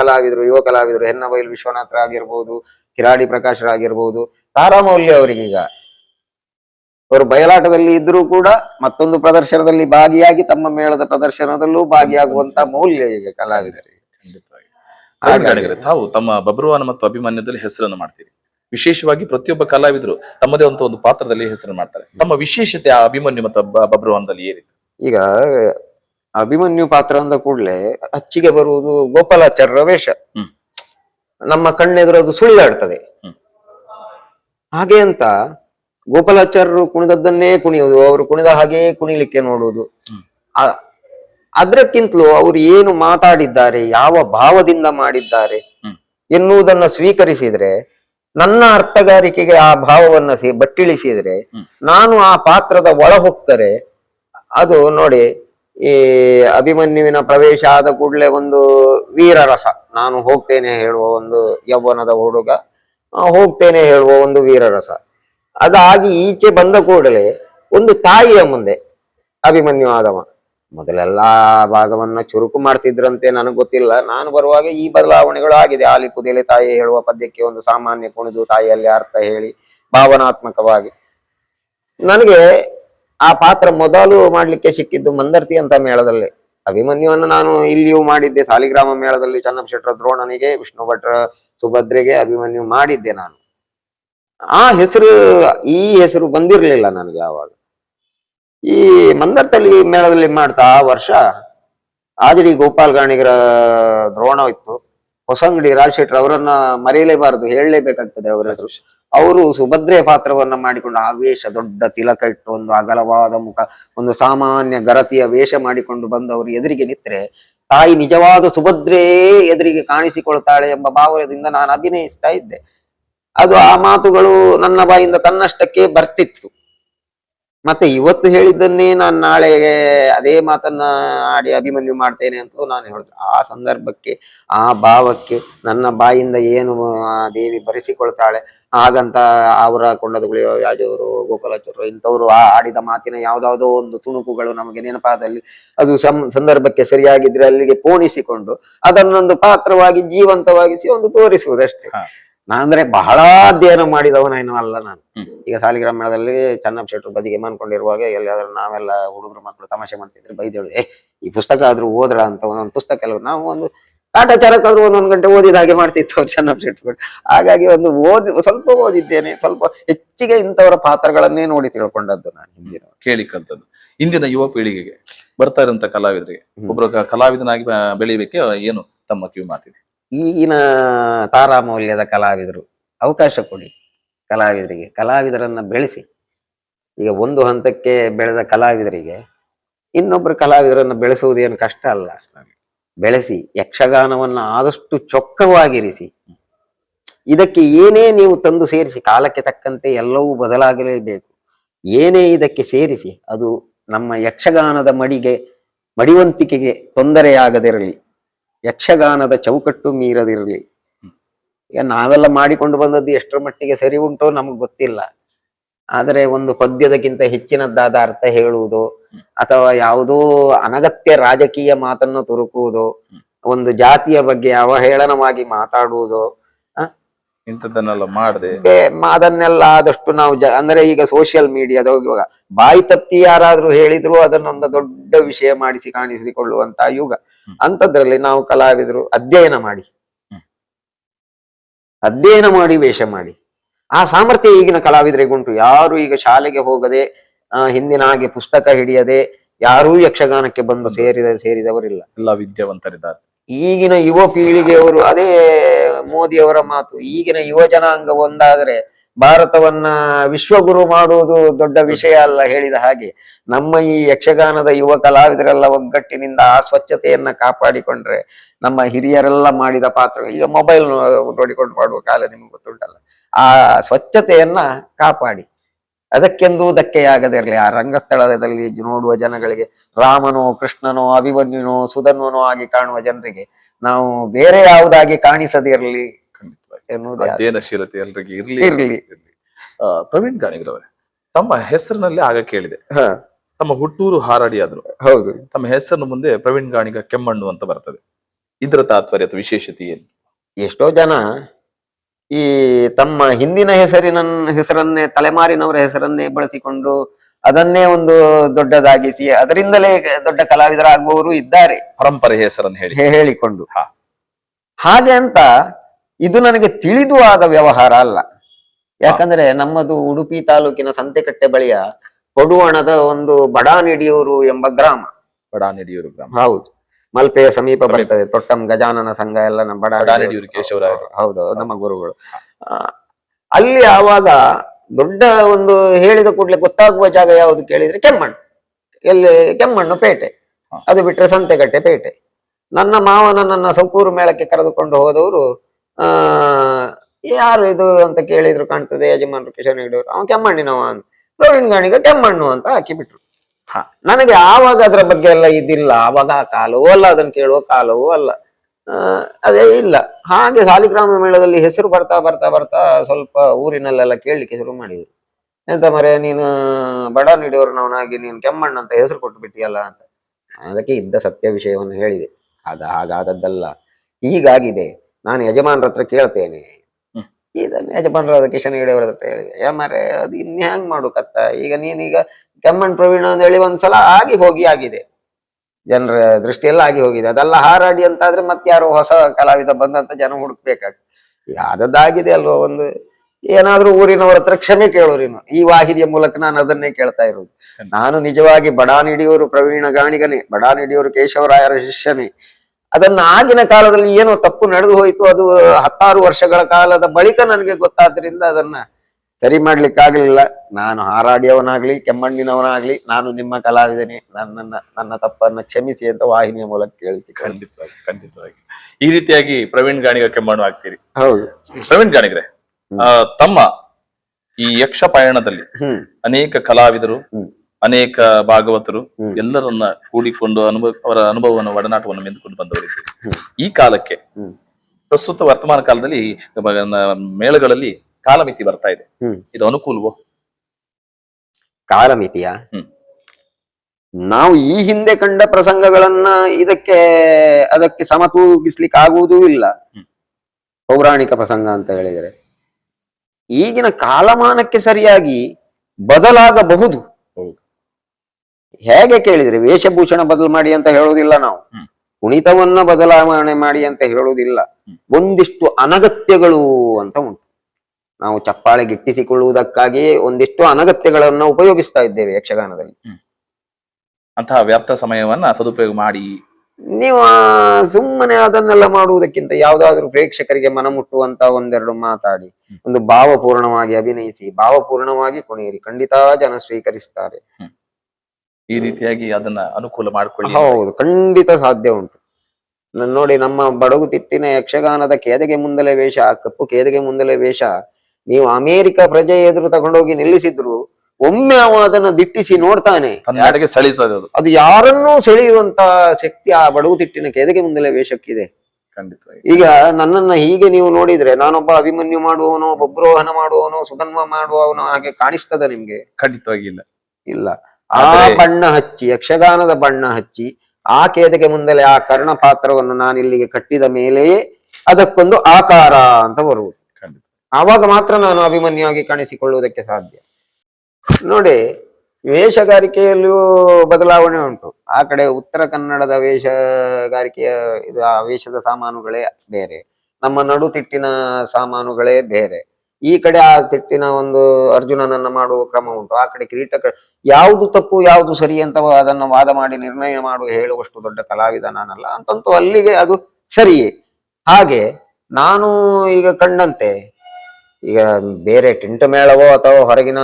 S1: ಕಲಾವಿದರು ಯುವ ಕಲಾವಿದರು ಹೆನ್ನ ವಿಶ್ವನಾಥ್ ಆಗಿರ್ಬೋದು ಕಿರಾಡಿ ಪ್ರಕಾಶರಾಗಿರ್ಬೋದು ತಾರಾಮೌಲ್ಯ ಅವರಿಗೀಗ. ಅವರು ಬಯಲಾಟದಲ್ಲಿ ಇದ್ರೂ ಕೂಡ ಮತ್ತೊಂದು ಪ್ರದರ್ಶನದಲ್ಲಿ ಭಾಗಿಯಾಗಿ ತಮ್ಮ ಮೇಳದ ಪ್ರದರ್ಶನದಲ್ಲೂ ಭಾಗಿಯಾಗುವಂತ ಮೌಲ್ಯ ಈಗ ಕಲಾವಿದರಿಗೆ.
S2: ತಾವು ತಮ್ಮ ಬಬ್ರುವಾನ ಮತ್ತು ಅಭಿಮಾನ್ಯದಲ್ಲಿ ಹೆಸರನ್ನು ಮಾಡ್ತೀರಿ. ವಿಶೇಷವಾಗಿ ಪ್ರತಿಯೊಬ್ಬ ಕಲಾವಿದರು ತಮ್ಮದೇ ಅಂತ ಒಂದು ಪಾತ್ರದಲ್ಲಿ ಹೆಸರು ಮಾಡ್ತಾರೆ. ತಮ್ಮ ವಿಶೇಷತೆ ಆ ಅಭಿಮನ್ಯು ಮತ್ತು ಬಬ್ರುವಾನದಲ್ಲಿ ಏನಿದೆ
S1: ಈಗ ಅಭಿಮನ್ಯು ಪಾತ್ರ ಅಂದ ಕೂಡಲೇ ಅಚ್ಚಿಗೆ ಬರುವುದು ಗೋಪಾಲಾಚಾರ್ಯರ ವೇಷ. ನಮ್ಮ ಕಣ್ಣೆದುರದು ಅದು ಸುಳಿದಾಡ್ತದೆ. ಹಾಗೆ ಅಂತ ಗೋಪಾಲಾಚಾರ್ಯರು ಕುಣಿದದ್ದನ್ನೇ ಕುಣಿಯುವುದು ಅವರು ಕುಣಿದ ಹಾಗೆ ಕುಣಿಲಿಕ್ಕೆ ನೋಡುವುದು. ಅದಕ್ಕಿಂತಲೂ ಅವರು ಏನು ಮಾತಾಡಿದ್ದಾರೆ ಯಾವ ಭಾವದಿಂದ ಮಾಡಿದ್ದಾರೆ ಎನ್ನುವುದನ್ನು ಸ್ವೀಕರಿಸಿದ್ರೆ ನನ್ನ ಅರ್ಥಗಾರಿಕೆಗೆ ಆ ಭಾವವನ್ನ ಬಟ್ಟಿಳಿಸಿದ್ರೆ ನಾನು ಆ ಪಾತ್ರದ ಒಳ ಹೋಗ್ತಾರೆ ಅದು ನೋಡಿ ಈ ಅಭಿಮನ್ಯುವಿನ ಪ್ರವೇಶ ಆದ ಕೂಡಲೇ ಒಂದು ವೀರರಸ. ನಾನು ಹೋಗ್ತೇನೆ ಹೇಳುವ ಒಂದು ಯೌವನದ ಹುಡುಗ ಹೋಗ್ತೇನೆ ಹೇಳುವ ಒಂದು ವೀರರಸ. ಅದಾಗಿ ಈಚೆ ಬಂದ ಕೂಡಲೇ ಒಂದು ತಾಯಿಯ ಮುಂದೆ ಅಭಿಮನ್ಯು ಆದವ ಮೊದಲೆಲ್ಲಾ ಭಾಗವನ್ನ ಚುರುಕು ಮಾಡ್ತಿದ್ರಂತೆ ನನಗೆ ಗೊತ್ತಿಲ್ಲ. ನಾನು ಬರುವಾಗ ಈ ಬದಲಾವಣೆಗಳು ಆಗಿದೆ. ಆಲಿ ಕುದಿಲೆ ತಾಯಿ ಹೇಳುವ ಪದ್ಯಕ್ಕೆ ಒಂದು ಸಾಮಾನ್ಯ ಕುಣಿದು ತಾಯಿಯಲ್ಲಿ ಅರ್ಥ ಹೇಳಿ ಭಾವನಾತ್ಮಕವಾಗಿ. ನನಗೆ ಆ ಪಾತ್ರ ಮೊದಲು ಮಾಡ್ಲಿಕ್ಕೆ ಸಿಕ್ಕಿದ್ದು ಮಂದರ್ತಿ ಅಂತ ಮೇಳದಲ್ಲೇ. ಅಭಿಮನ್ಯುವನ್ನು ನಾನು ಇಲ್ಲಿಯೂ ಮಾಡಿದ್ದೆ. ಸಾಲಿಗ್ರಾಮ ಮೇಳದಲ್ಲಿ ಚನ್ನಪ್ಪ ದ್ರೋಣನಿಗೆ ವಿಷ್ಣು ಭಟ್ರ ಸುಭದ್ರೆಗೆ ಅಭಿಮನ್ಯು ಮಾಡಿದ್ದೆ ನಾನು. ಆ ಹೆಸರು, ಈ ಹೆಸರು ಬಂದಿರಲಿಲ್ಲ ನನಗೆ ಆವಾಗ ಈ ಮಂದರ್ತಲ್ಲಿ ಮೇಳದಲ್ಲಿ ಮಾಡ್ತಾ ಆ ವರ್ಷ ಆದಿಡಿ ಗೋಪಾಲ್ ಗಾಣಿಗರ ದ್ರೋಣ ಇತ್ತು. ಹೊಸಂಗಡಿ ರಾಜಶೇಟ್ರ ಅವರನ್ನ ಮರೆಯಲೇಬಾರದು, ಹೇಳಲೇಬೇಕಾಗ್ತದೆ ಅವರ ಹೆಸರು. ಅವರು ಸುಭದ್ರೆಯ ಪಾತ್ರವನ್ನ ಮಾಡಿಕೊಂಡು ಆ ವೇಷ, ದೊಡ್ಡ ತಿಲಕ ಇಟ್ಟು ಒಂದು ಅಗಲವಾದ ಮುಖ, ಒಂದು ಸಾಮಾನ್ಯ ಗರತಿಯ ವೇಷ ಮಾಡಿಕೊಂಡು ಬಂದು ಅವರು ಎದುರಿಗೆ ನಿತ್ರೆ, ತಾಯಿ ನಿಜವಾದ ಸುಭದ್ರೆಯೇ ಎದುರಿಗೆ ಕಾಣಿಸಿಕೊಳ್ತಾಳೆ ಎಂಬ ಭಾವದಿಂದ ನಾನು ಅಭಿನಯಿಸ್ತಾ ಇದ್ದೆ. ಅದು ಆ ಮಾತುಗಳು ನನ್ನ ಬಾಯಿಂದ ತನ್ನಷ್ಟಕ್ಕೆ ಬರ್ತಿತ್ತು. ಮತ್ತೆ ಇವತ್ತು ಹೇಳಿದ್ದನ್ನೇ ನಾನು ನಾಳೆ ಅದೇ ಮಾತನ್ನ ಆಡಿ ಅಭಿಮನ್ಯು ಮಾಡ್ತೇನೆ ಅಂತ ನಾನು ಹೇಳಿದೆ. ಆ ಸಂದರ್ಭಕ್ಕೆ, ಆ ಭಾವಕ್ಕೆ ನನ್ನ ಬಾಯಿಂದ ಏನು ದೇವಿ ಬರೆಸಿಕೊಳ್ತಾಳೆ, ಹಾಗಂತ ಅವರ ಕೊಂಡದಗಳು ಯಾಜವರು ಗೋಪಾಲಾಚಾರ್ಯರು ಇಂಥವ್ರು ಆ ಆಡಿದ ಮಾತಿನ ಯಾವುದಾವುದೋ ಒಂದು ತುಣುಕುಗಳು ನಮಗೆ ನೆನಪಾದಲ್ಲಿ ಅದು ಸಂ, ಸಂದರ್ಭಕ್ಕೆ ಸರಿಯಾಗಿದ್ರೆ ಅಲ್ಲಿಗೆ ಪೋಣಿಸಿಕೊಂಡು ಅದನ್ನೊಂದು ಪಾತ್ರವಾಗಿ ಜೀವಂತವಾಗಿಸಿ ಒಂದು ತೋರಿಸುವುದಷ್ಟೇ. ನಾನಂದ್ರೆ ಬಹಳ ಅಧ್ಯಯನ ಮಾಡಿದವನೇನು ಅಲ್ಲ ನಾನು. ಈಗ ಸಾಲಿಗ್ರಾಮ ಮೇಳದಲ್ಲಿ ಚನ್ನಪ್ಪ ಶೆಟ್ರು ಬದಿಗೆ ಮನ್ಕೊಂಡಿರುವಾಗ ಎಲ್ಲಿಯಾದ್ರೂ ನಾವೆಲ್ಲ ಹುಡುಗರು ಮಕ್ಕಳು ತಮಾಷೆ ಮಾಡ್ತಿದ್ರೆ ಬೈದೇಳು ಏ ಈ ಪುಸ್ತಕ ಆದ್ರೂ ಓದ್ರ ಅಂತ ಒಂದೊಂದು ಪುಸ್ತಕ ಎಲ್ಲ ನಾವು ಒಂದು ಕಾಟಾಚಾರಕ್ಕಾದ್ರೂ ಒಂದೊಂದು ಗಂಟೆ ಓದಿದ ಹಾಗೆ ಮಾಡ್ತಿತ್ತು ಅವ್ರು ಚನ್ನಪ್ಪ ಶೆಟ್ಟರು ಹಾಗಾಗಿ ಒಂದು ಓದಿ ಸ್ವಲ್ಪ ಓದಿದ್ದೇನೆ ಸ್ವಲ್ಪ ಹೆಚ್ಚಿಗೆ ಇಂಥವರ ಪಾತ್ರಗಳನ್ನೇ ನೋಡಿ ತಿಳ್ಕೊಂಡದ್ದು ನಾನು ಹಿಂದಿನ
S2: ಕೇಳಿಕಂತದ್ದು ಇಂದಿನ ಯುವ ಪೀಳಿಗೆಗೆ ಬರ್ತಾ ಇರುವಂತ ಕಲಾವಿದರಿಗೆ. ಒಬ್ಬರು ಕಲಾವಿದನಾಗಿ ಬೆಳಿಬೇಕೆ ಏನು ತಮ್ಮ ಕಿವಿ ಮಾತಿದೆ
S1: ಈಗಿನ ತಾರಾಮೌಲ್ಯದ ಕಲಾವಿದರು ಅವಕಾಶ ಕೊಡಿ ಕಲಾವಿದರಿಗೆ. ಕಲಾವಿದರನ್ನ ಬೆಳೆಸಿ. ಈಗ ಒಂದು ಹಂತಕ್ಕೆ ಬೆಳೆದ ಕಲಾವಿದರಿಗೆ ಇನ್ನೊಬ್ಬರು ಕಲಾವಿದರನ್ನು ಬೆಳೆಸುವುದೇನು ಕಷ್ಟ ಅಲ್ಲ. ಬೆಳೆಸಿ, ಯಕ್ಷಗಾನವನ್ನು ಆದಷ್ಟು ಚೊಕ್ಕವಾಗಿರಿಸಿ. ಇದಕ್ಕೆ ಏನೇ ನೀವು ತಂದು ಸೇರಿಸಿ, ಕಾಲಕ್ಕೆ ತಕ್ಕಂತೆ ಎಲ್ಲವೂ ಬದಲಾಗಲೇಬೇಕು. ಏನೇ ಇದಕ್ಕೆ ಸೇರಿಸಿ, ಅದು ನಮ್ಮ ಯಕ್ಷಗಾನದ ಮಡಿಗೆ, ಮಡಿವಂತಿಕೆಗೆ ತೊಂದರೆಯಾಗದಿರಲಿ. ಯಕ್ಷಗಾನದ ಚೌಕಟ್ಟು ಮೀರದಿರಲಿ. ಈಗ ನಾವೆಲ್ಲ ಮಾಡಿಕೊಂಡು ಬಂದದ್ದು ಎಷ್ಟರ ಮಟ್ಟಿಗೆ ಸರಿ ಉಂಟೋ ನಮಗೆ ಗೊತ್ತಿಲ್ಲ. ಆದರೆ ಒಂದು ಪದ್ಯದಕ್ಕಿಂತ ಹೆಚ್ಚಿನದ್ದಾದ ಅರ್ಥ ಹೇಳುವುದು ಅಥವಾ ಯಾವುದೋ ಅನಗತ್ಯ ರಾಜಕೀಯ ಮಾತನ್ನು ತುರುಕುವುದು ಒಂದು ಜಾತಿಯ ಬಗ್ಗೆ ಅವಹೇಳನವಾಗಿ ಮಾತಾಡುವುದು
S2: ಇಂಥದ್ದನ್ನೆಲ್ಲ ಮಾಡದೆ.
S1: ಅದನ್ನೆಲ್ಲ ಆದಷ್ಟು ನಾವು ಜ ಅಂದ್ರೆ ಈಗ ಸೋಷಿಯಲ್ ಮೀಡಿಯಾದ ಇವಾಗ ಬಾಯಿ ತಪ್ಪಿ ಯಾರಾದ್ರೂ ಹೇಳಿದ್ರು ಅದನ್ನೊಂದು ದೊಡ್ಡ ವಿಷಯ ಮಾಡಿಸಿ ಕಾಣಿಸಿಕೊಳ್ಳುವಂತ ಯುಗ. ಅಂಥದ್ರಲ್ಲಿ ನಾವು ಕಲಾವಿದರು ಅಧ್ಯಯನ ಮಾಡಿ. ಅಧ್ಯಯನ ಮಾಡಿ ವೇಷ ಮಾಡಿ. ಆ ಸಾಮರ್ಥ್ಯ ಈಗಿನ ಕಲಾವಿದರಿಗುಂಟು. ಯಾರು ಈಗ ಶಾಲೆಗೆ ಹೋಗದೆ ಹಿಂದಿನ ಹಾಗೆ ಪುಸ್ತಕ ಹಿಡಿಯದೆ ಯಾರೂ ಯಕ್ಷಗಾನಕ್ಕೆ ಬಂದು ಸೇರಿದ ಸೇರಿದವರಿಲ್ಲ.
S2: ಎಲ್ಲ ವಿದ್ಯಾವಂತರಿದ್ದಾರೆ.
S1: ಈಗಿನ ಯುವ ಪೀಳಿಗೆಯವರು ಅದೇ ಮೋದಿಯವರ ಮಾತು ಈಗಿನ ಯುವ ಜನಾಂಗ ಒಂದಾದ್ರೆ ಭಾರತವನ್ನ ವಿಶ್ವಗುರು ಮಾಡುವುದು ದೊಡ್ಡ ವಿಷಯ ಅಲ್ಲ ಹೇಳಿದ ಹಾಗೆ. ನಮ್ಮ ಈ ಯಕ್ಷಗಾನದ ಯುವ ಕಲಾವಿದರೆಲ್ಲ ಒಗ್ಗಟ್ಟಿನಿಂದ ಆ ಸ್ವಚ್ಛತೆಯನ್ನ ಕಾಪಾಡಿಕೊಂಡ್ರೆ ನಮ್ಮ ಹಿರಿಯರೆಲ್ಲ ಮಾಡಿದ ಪಾತ್ರ ಈಗ ಮೊಬೈಲ್ ನೋಡಿಕೊಂಡು ಮಾಡುವ ಕಾಲ ನಿಮ್ಗೆ ಗೊತ್ತುಂಟಲ್ಲ. ಆ ಸ್ವಚ್ಛತೆಯನ್ನ ಕಾಪಾಡಿ. ಅದಕ್ಕೆಂದೂ ಧಕ್ಕೆಯಾಗದಿರಲಿ ಆ ರಂಗಸ್ಥಳದಲ್ಲಿ ನೋಡುವ ಜನಗಳಿಗೆ ರಾಮನೋ, ಕೃಷ್ಣನೋ, ಅಭಿಮನ್ಯುನೋ, ಸುಧನ್ವನೋ ಆಗಿ ಕಾಣುವ ಜನರಿಗೆ ನಾವು ಬೇರೆ ಯಾವುದಾಗಿ ಕಾಣಿಸದಿರಲಿ ಎನ್ನುವುದೇ.
S2: ಅಧ್ಯಯನಶೀಲತೆ ಎಲ್ರಿಗೆ ಇರ್ಲಿ.
S1: ಇರ್ಲಿ.
S2: ಪ್ರವೀಣ್ ಗಾಣಿಗರವರೇ ತಮ್ಮ ಹೆಸರಿನಲ್ಲಿ ಆಗ ಕೇಳಿದೆ. ತಮ್ಮ ಹುಟ್ಟೂರು ಹಾರಾಡಿ ಆದ್ರು
S1: ಹೌದು.
S2: ತಮ್ಮ ಹೆಸರಿನ ಮುಂದೆ ಪ್ರವೀಣ್ ಗಾಣಿಗ ಕೆಮ್ಮಣ್ಣು ಅಂತ ಬರ್ತದೆ. ಇದರ ತಾತ್ಪರ್ಯ ಅಥವಾ ವಿಶೇಷತೆ ಏನು?
S1: ಎಷ್ಟೋ ಜನ ಈ ತಮ್ಮ ಹಿಂದಿನ ಹೆಸರಿನ ಹೆಸರನ್ನೇ ತಲೆಮಾರಿನವರ ಹೆಸರನ್ನೇ ಬಳಸಿಕೊಂಡು ಅದನ್ನೇ ಒಂದು ದೊಡ್ಡದಾಗಿಸಿ ಅದರಿಂದಲೇ ದೊಡ್ಡ ಕಲಾವಿದರಾಗುವವರು ಇದ್ದಾರೆ.
S2: ಪರಂಪರೆ ಹೆಸರನ್ನು ಹೇಳಿ.
S1: ಹೇಳಿಕೊಂಡು.
S2: ಹಾ.
S1: ಹಾಗೆ ಅಂತ ಇದು ನನಗೆ ತಿಳಿದು ಆದ ವ್ಯವಹಾರ ಅಲ್ಲ. ಯಾಕಂದ್ರೆ ನಮ್ಮದು ಉಡುಪಿ ತಾಲೂಕಿನ ಸಂತೆಕಟ್ಟೆ ಬಳಿಯ ಕೊಡುವಣದ ಒಂದು ಬಡಾನಿಡಿಯೂರು ಎಂಬ ಗ್ರಾಮ.
S2: ಬಡಾನಿಡಿಯೂರು ಗ್ರಾಮ.
S1: ಹೌದು. ಮಲ್ಪೆಯ ಸಮೀಪ. ಬರ್ತದೆ. ತೊಟ್ಟಂ ಗಜಾನನ ಸಂಘ ಎಲ್ಲ ನಮ್ಮ
S2: ಬಡಾನಿಡಿಯೂರು. ಕೇಶವರಾಯ
S1: ಹೌದು ನಮ್ಮ ಗುರುಗಳು. ಅಲ್ಲಿ ಆವಾಗ ದೊಡ್ಡ ಒಂದು ಹೇಳಿದ ಕೂಡಲೇ ಗೊತ್ತಾಗುವ ಜಾಗ ಯಾವುದು ಕೇಳಿದ್ರೆ ಕೆಮ್ಮಣ್ಣು. ಎಲ್ಲಿ ಕೆಮ್ಮಣ್ಣು ಪೇಟೆ. ಅದು ಬಿಟ್ರೆ ಸಂತೆಕಟ್ಟೆ ಪೇಟೆ. ನನ್ನ ಮಾವನ ನನ್ನ ಸೌಕೂರು ಮೇಳಕ್ಕೆ ಕರೆದುಕೊಂಡು ಹೋದವರು ಆ ಯಾರು ಇದು ಅಂತ ಕೇಳಿದ್ರು ಕಾಣ್ತದೆ ಯಜಮಾನರು ಕಿಶನ್ ಹೆಗ್ಡೆ ಅವ್ನು ಕೆಮ್ಮಣ್ಣಿನವ ಅಂತ. ಪ್ರವೀಣ್ ಗಾಣಿಗ ಕೆಮ್ಮಣ್ಣು ಅಂತ ಹಾಕಿಬಿಟ್ರು.
S2: ಹಾ.
S1: ನನಗೆ ಆವಾಗ ಅದರ ಬಗ್ಗೆ ಎಲ್ಲ ಇದಿಲ್ಲ. ಆವಾಗ ಆ ಕಾಲವೂ ಅಲ್ಲ ಅದನ್ನು ಕೇಳುವ ಕಾಲವೂ ಅಲ್ಲ. ಆ, ಅದೇ ಇಲ್ಲ. ಹಾಗೆ ಸಾಲಿಗ್ರಾಮ ಮೇಳದಲ್ಲಿ ಹೆಸರು ಬರ್ತಾ ಬರ್ತಾ ಬರ್ತಾ ಸ್ವಲ್ಪ ಊರಿನಲ್ಲೆಲ್ಲ ಕೇಳಲಿಕ್ಕೆ ಶುರು ಮಾಡಿದ್ರು. ಎಂತ ಮರೆ ನೀನು ಬಡ ನೀಡಿಯವ್ರನವನಾಗಿ ನೀನು ಕೆಮ್ಮಣ್ಣ ಅಂತ ಹೆಸರು ಕೊಟ್ಟು ಬಿಟ್ಟಿಯಲ್ಲ ಅಂತ. ಅದಕ್ಕೆ ಇದ್ದ ಸತ್ಯ ವಿಷಯವನ್ನು ಹೇಳಿದೆ. ಅದ ಹಾಗಾದದ್ದಲ್ಲ. ಹೀಗಾಗಿದೆ. ನಾನು ಯಜಮಾನ್ರ ಹತ್ರ ಕೇಳ್ತೇನೆ. ಇದನ್ನು ಯಜಮಾನರಾದ ಕಿಶನ್ ಹೆಗಡೆ ಅವ್ರ ಹತ್ರ ಹೇಳಿದೆ. ಯಾ ಮಾರೆ ಅದು ಇನ್ ಹ್ಯಾಂಗ್ ಮಾಡು ಕತ್ತ? ಈಗ ನೀನೀಗ ಕೆಮ್ಮಣ್ ಪ್ರವೀಣ ಅಂತ ಹೇಳಿ ಒಂದ್ಸಲ ಆಗಿ ಹೋಗಿ ಆಗಿದೆ. ಜನರ ದೃಷ್ಟಿಯೆಲ್ಲ ಆಗಿ ಹೋಗಿದೆ. ಅದೆಲ್ಲ ಹಾರಾಡಿ ಅಂತ ಆದ್ರೆ ಮತ್ತೆ ಯಾರೋ ಹೊಸ ಕಲಾವಿದ ಬಂದಂತ ಜನ ಹುಡುಕ್ಬೇಕಾಗ್ತದೆ. ಈಗ ಆದದ್ದಾಗಿದೆ ಅಲ್ವಾ ಒಂದು? ಏನಾದ್ರೂ ಊರಿನವರ ಹತ್ರ ಕ್ಷಮೆ ಕೇಳೋರಿನು ಈ ವಾಹಿನಿಯ ಮೂಲಕ ನಾನು ಅದನ್ನೇ ಕೇಳ್ತಾ ಇರೋದು. ನಾನು ನಿಜವಾಗಿ ಬಡಾನಿಡಿಯೂರು ಪ್ರವೀಣ ಗಾಣಿಗನೇ. ಬಡಾನಿಡಿಯೂರು ಕೇಶವರಾಯರ ಶಿಷ್ಯನೇ. ಅದನ್ನ ಆಗಿನ ಕಾಲದಲ್ಲಿ ಏನೋ ತಪ್ಪು ನಡೆದು ಹೋಯಿತು ಅದು ಹತ್ತಾರು ವರ್ಷಗಳ ಕಾಲದ ಬಳಿಕ ನನಗೆ ಗೊತ್ತಾದ್ರಿಂದ ಅದನ್ನ ಸರಿ ಮಾಡ್ಲಿಕ್ಕಾಗ್ಲಿಲ್ಲ ನಾನು ಹಾರಾಡಿಯವನಾಗ್ಲಿ ಕೆಮ್ಮಣ್ಣಿನವನಾಗ್ಲಿ ನಾನು ನಿಮ್ಮ ಕಲಾವಿದನೇ. ನನ್ನನ್ನ ನನ್ನ ತಪ್ಪನ್ನ ಕ್ಷಮಿಸಿ ಅಂತ ವಾಹಿನಿಯ ಮೂಲಕ ಕೇಳಿಸಿ.
S2: ಖಂಡಿತವಾಗಿ ಖಂಡಿತವಾಗಿ. ಈ ರೀತಿಯಾಗಿ ಪ್ರವೀಣ್ ಗಾಣಿಗ ಕೆಮ್ಮಣ್ಣು ಆಗ್ತೀರಿ.
S1: ಹೌದು.
S2: ಪ್ರವೀಣ್ ಗಾಣಿಗ್ರೆ ತಮ್ಮ ಈ ಯಕ್ಷ ಪಯಣದಲ್ಲಿ ಅನೇಕ ಕಲಾವಿದರು. ಅನೇಕ ಭಾಗವತರು ಎಲ್ಲರನ್ನ ಕೂಡಿಕೊಂಡು ಅನುಭವ ಅವರ ಅನುಭವವನ್ನು ಒಡನಾಟವನ್ನು ಮೆಂದುಕೊಂಡು ಬಂದವರಿದ್ದರು ಈ ಕಾಲಕ್ಕೆ ಪ್ರಸ್ತುತ ವರ್ತಮಾನ ಕಾಲದಲ್ಲಿ ಮೇಳಗಳಲ್ಲಿ ಕಾಲಮಿತಿ ಬರ್ತಾ ಇದೆ. ಇದು ಅನುಕೂಲವೋ?
S1: ಕಾಲಮಿತಿಯ? ನಾವು ಈ ಹಿಂದೆ ಕಂಡ ಪ್ರಸಂಗಗಳನ್ನ ಇದಕ್ಕೆ ಅದಕ್ಕೆ ಸಮತೂಗಿಸ್ಲಿಕ್ಕೆ ಆಗುವುದೂ ಇಲ್ಲ. ಪೌರಾಣಿಕ ಪ್ರಸಂಗ ಅಂತ ಹೇಳಿದರೆ. ಈಗಿನ ಕಾಲಮಾನಕ್ಕೆ ಸರಿಯಾಗಿ ಬದಲಾಗಬಹುದು.
S2: ಹೌದು.
S1: ಹೇಗೆ ಕೇಳಿದ್ರೆ? ವೇಷಭೂಷಣ ಬದಲು ಮಾಡಿ ಅಂತ ಹೇಳುವುದಿಲ್ಲ ನಾವು. ಕುಣಿತವನ್ನ ಬದಲಾವಣೆ ಮಾಡಿ ಅಂತ ಹೇಳುವುದಿಲ್ಲ. ಒಂದಿಷ್ಟು ಅನಗತ್ಯಗಳು ಅಂತ ಉಂಟು. ನಾವು ಚಪ್ಪಾಳೆ ಗಿಟ್ಟಿಸಿಕೊಳ್ಳುವುದಕ್ಕಾಗಿ ಒಂದಿಷ್ಟು ಅನಗತ್ಯಗಳನ್ನ ಉಪಯೋಗಿಸ್ತಾ ಇದ್ದೇವೆ ಯಕ್ಷಗಾನದಲ್ಲಿ.
S2: ಅಂತಹ ವ್ಯರ್ಥ ಸಮಯವನ್ನ ಸದುಪಯೋಗ ಮಾಡಿ.
S1: ನೀವು ಸುಮ್ಮನೆ ಅದನ್ನೆಲ್ಲ ಮಾಡುವುದಕ್ಕಿಂತ ಯಾವ್ದಾದ್ರು ಪ್ರೇಕ್ಷಕರಿಗೆ ಮನ ಮುಟ್ಟುವಂತ ಒಂದೆರಡು ಮಾತಾಡಿ. ಒಂದು ಭಾವಪೂರ್ಣವಾಗಿ ಅಭಿನಯಿಸಿ ಭಾವಪೂರ್ಣವಾಗಿ ಕುಣಿಯಿರಿ. ಖಂಡಿತ ಜನ ಸ್ವೀಕರಿಸ್ತಾರೆ.
S2: ಈ ರೀತಿಯಾಗಿ ಅದನ್ನ ಅನುಕೂಲ ಮಾಡಿಕೊಳ್ಳಿ
S1: ಹೌದು ಖಂಡಿತ ಸಾಧ್ಯ ಉಂಟು. ನೋಡಿ ನಮ್ಮ ಬಡಗು ತಿಟ್ಟಿನ ಯಕ್ಷಗಾನದ ಕೇದಗೆ ಮುಂದಲೆ ವೇಷ ಕಪ್ಪು ಕೇದಗೆ ಮುಂದಲೆ ವೇಷ ನೀವು ಅಮೆರಿಕ ಪ್ರಜೆ ಎದುರು ತಗೊಂಡೋಗಿ ನಿಲ್ಲಿಸಿದ್ರು ಒಮ್ಮೆ ಅವ ಅದನ್ನ ದಿಟ್ಟಿಸಿ ನೋಡ್ತಾನೆ.
S2: ಸೆಳೀತದೆ ಅದು.
S1: ಅದು ಯಾರನ್ನೂ ಸೆಳೆಯುವಂತ ಶಕ್ತಿ ಆ ಬಡಗು ತಿಟ್ಟಿನ ಕೇದಗೆ ಮುಂದಲೆ ವೇಷಕ್ಕಿದೆ.
S2: ಖಂಡಿತ.
S1: ಈಗ ನನ್ನನ್ನ ಹೀಗೆ ನೀವು ನೋಡಿದ್ರೆ ನಾನೊಬ್ಬ ಅಭಿಮನ್ಯು ಮಾಡುವವನು ಬಬ್ರೋಹನ ಮಾಡುವವನು ಸುಧನ್ವ ಮಾಡುವವನು ಹಾಗೆ ಕಾಣಿಸ್ತದ ನಿಮ್ಗೆ?
S2: ಖಂಡಿತವಾಗಿ ಇಲ್ಲ.
S1: ಇಲ್ಲ. ಆ ಬಣ್ಣ ಹಚ್ಚಿ ಯಕ್ಷಗಾನದ ಬಣ್ಣ ಹಚ್ಚಿ ಆ ಕೇದಕ್ಕೆ ಮುಂದಲೆ ಆ ಕರ್ಣ ಪಾತ್ರವನ್ನು ನಾನು ಇಲ್ಲಿಗೆ ಕಟ್ಟಿದ ಮೇಲೆಯೇ ಅದಕ್ಕೊಂದು ಆಕಾರ ಅಂತ ಬರುವುದು. ಆವಾಗ ಮಾತ್ರ ನಾನು ಅಭಿಮನ್ಯವಾಗಿ ಕಾಣಿಸಿಕೊಳ್ಳುವುದಕ್ಕೆ ಸಾಧ್ಯ. ನೋಡಿ ವೇಷಗಾರಿಕೆಯಲ್ಲೂ ಬದಲಾವಣೆ ಉಂಟು. ಆ ಕಡೆ ಉತ್ತರ ಕನ್ನಡದ ವೇಷಗಾರಿಕೆಯ ಇದು ಆ ವೇಷದ ಸಾಮಾನುಗಳೇ ಬೇರೆ. ನಮ್ಮ ನಡುತಿಟ್ಟಿನ ಸಾಮಾನುಗಳೇ ಬೇರೆ. ಈ ಕಡೆ ಆ ತಿಟ್ಟಿನ ಒಂದು ಅರ್ಜುನನನ್ನ ಮಾಡುವ ಕ್ರಮ ಉಂಟು. ಆ ಕಡೆ ಕಿರೀಟ ಯಾವುದು ತಪ್ಪು, ಯಾವುದು ಸರಿ ಅಂತ ಅದನ್ನು ವಾದ ಮಾಡಿ ನಿರ್ಣಯ ಮಾಡುವ ಹೇಳುವಷ್ಟು ದೊಡ್ಡ ಕಲಾವಿದ ನಾನಲ್ಲ. ಅಂತಂತೂ ಅಲ್ಲಿಗೆ ಅದು ಸರಿಯೇ. ಹಾಗೆ ನಾನು ಈಗ ಕಂಡಂತೆ, ಈಗ ಬೇರೆ ಟಿಂಟು ಮೇಳವೋ ಅಥವಾ ಹೊರಗಿನ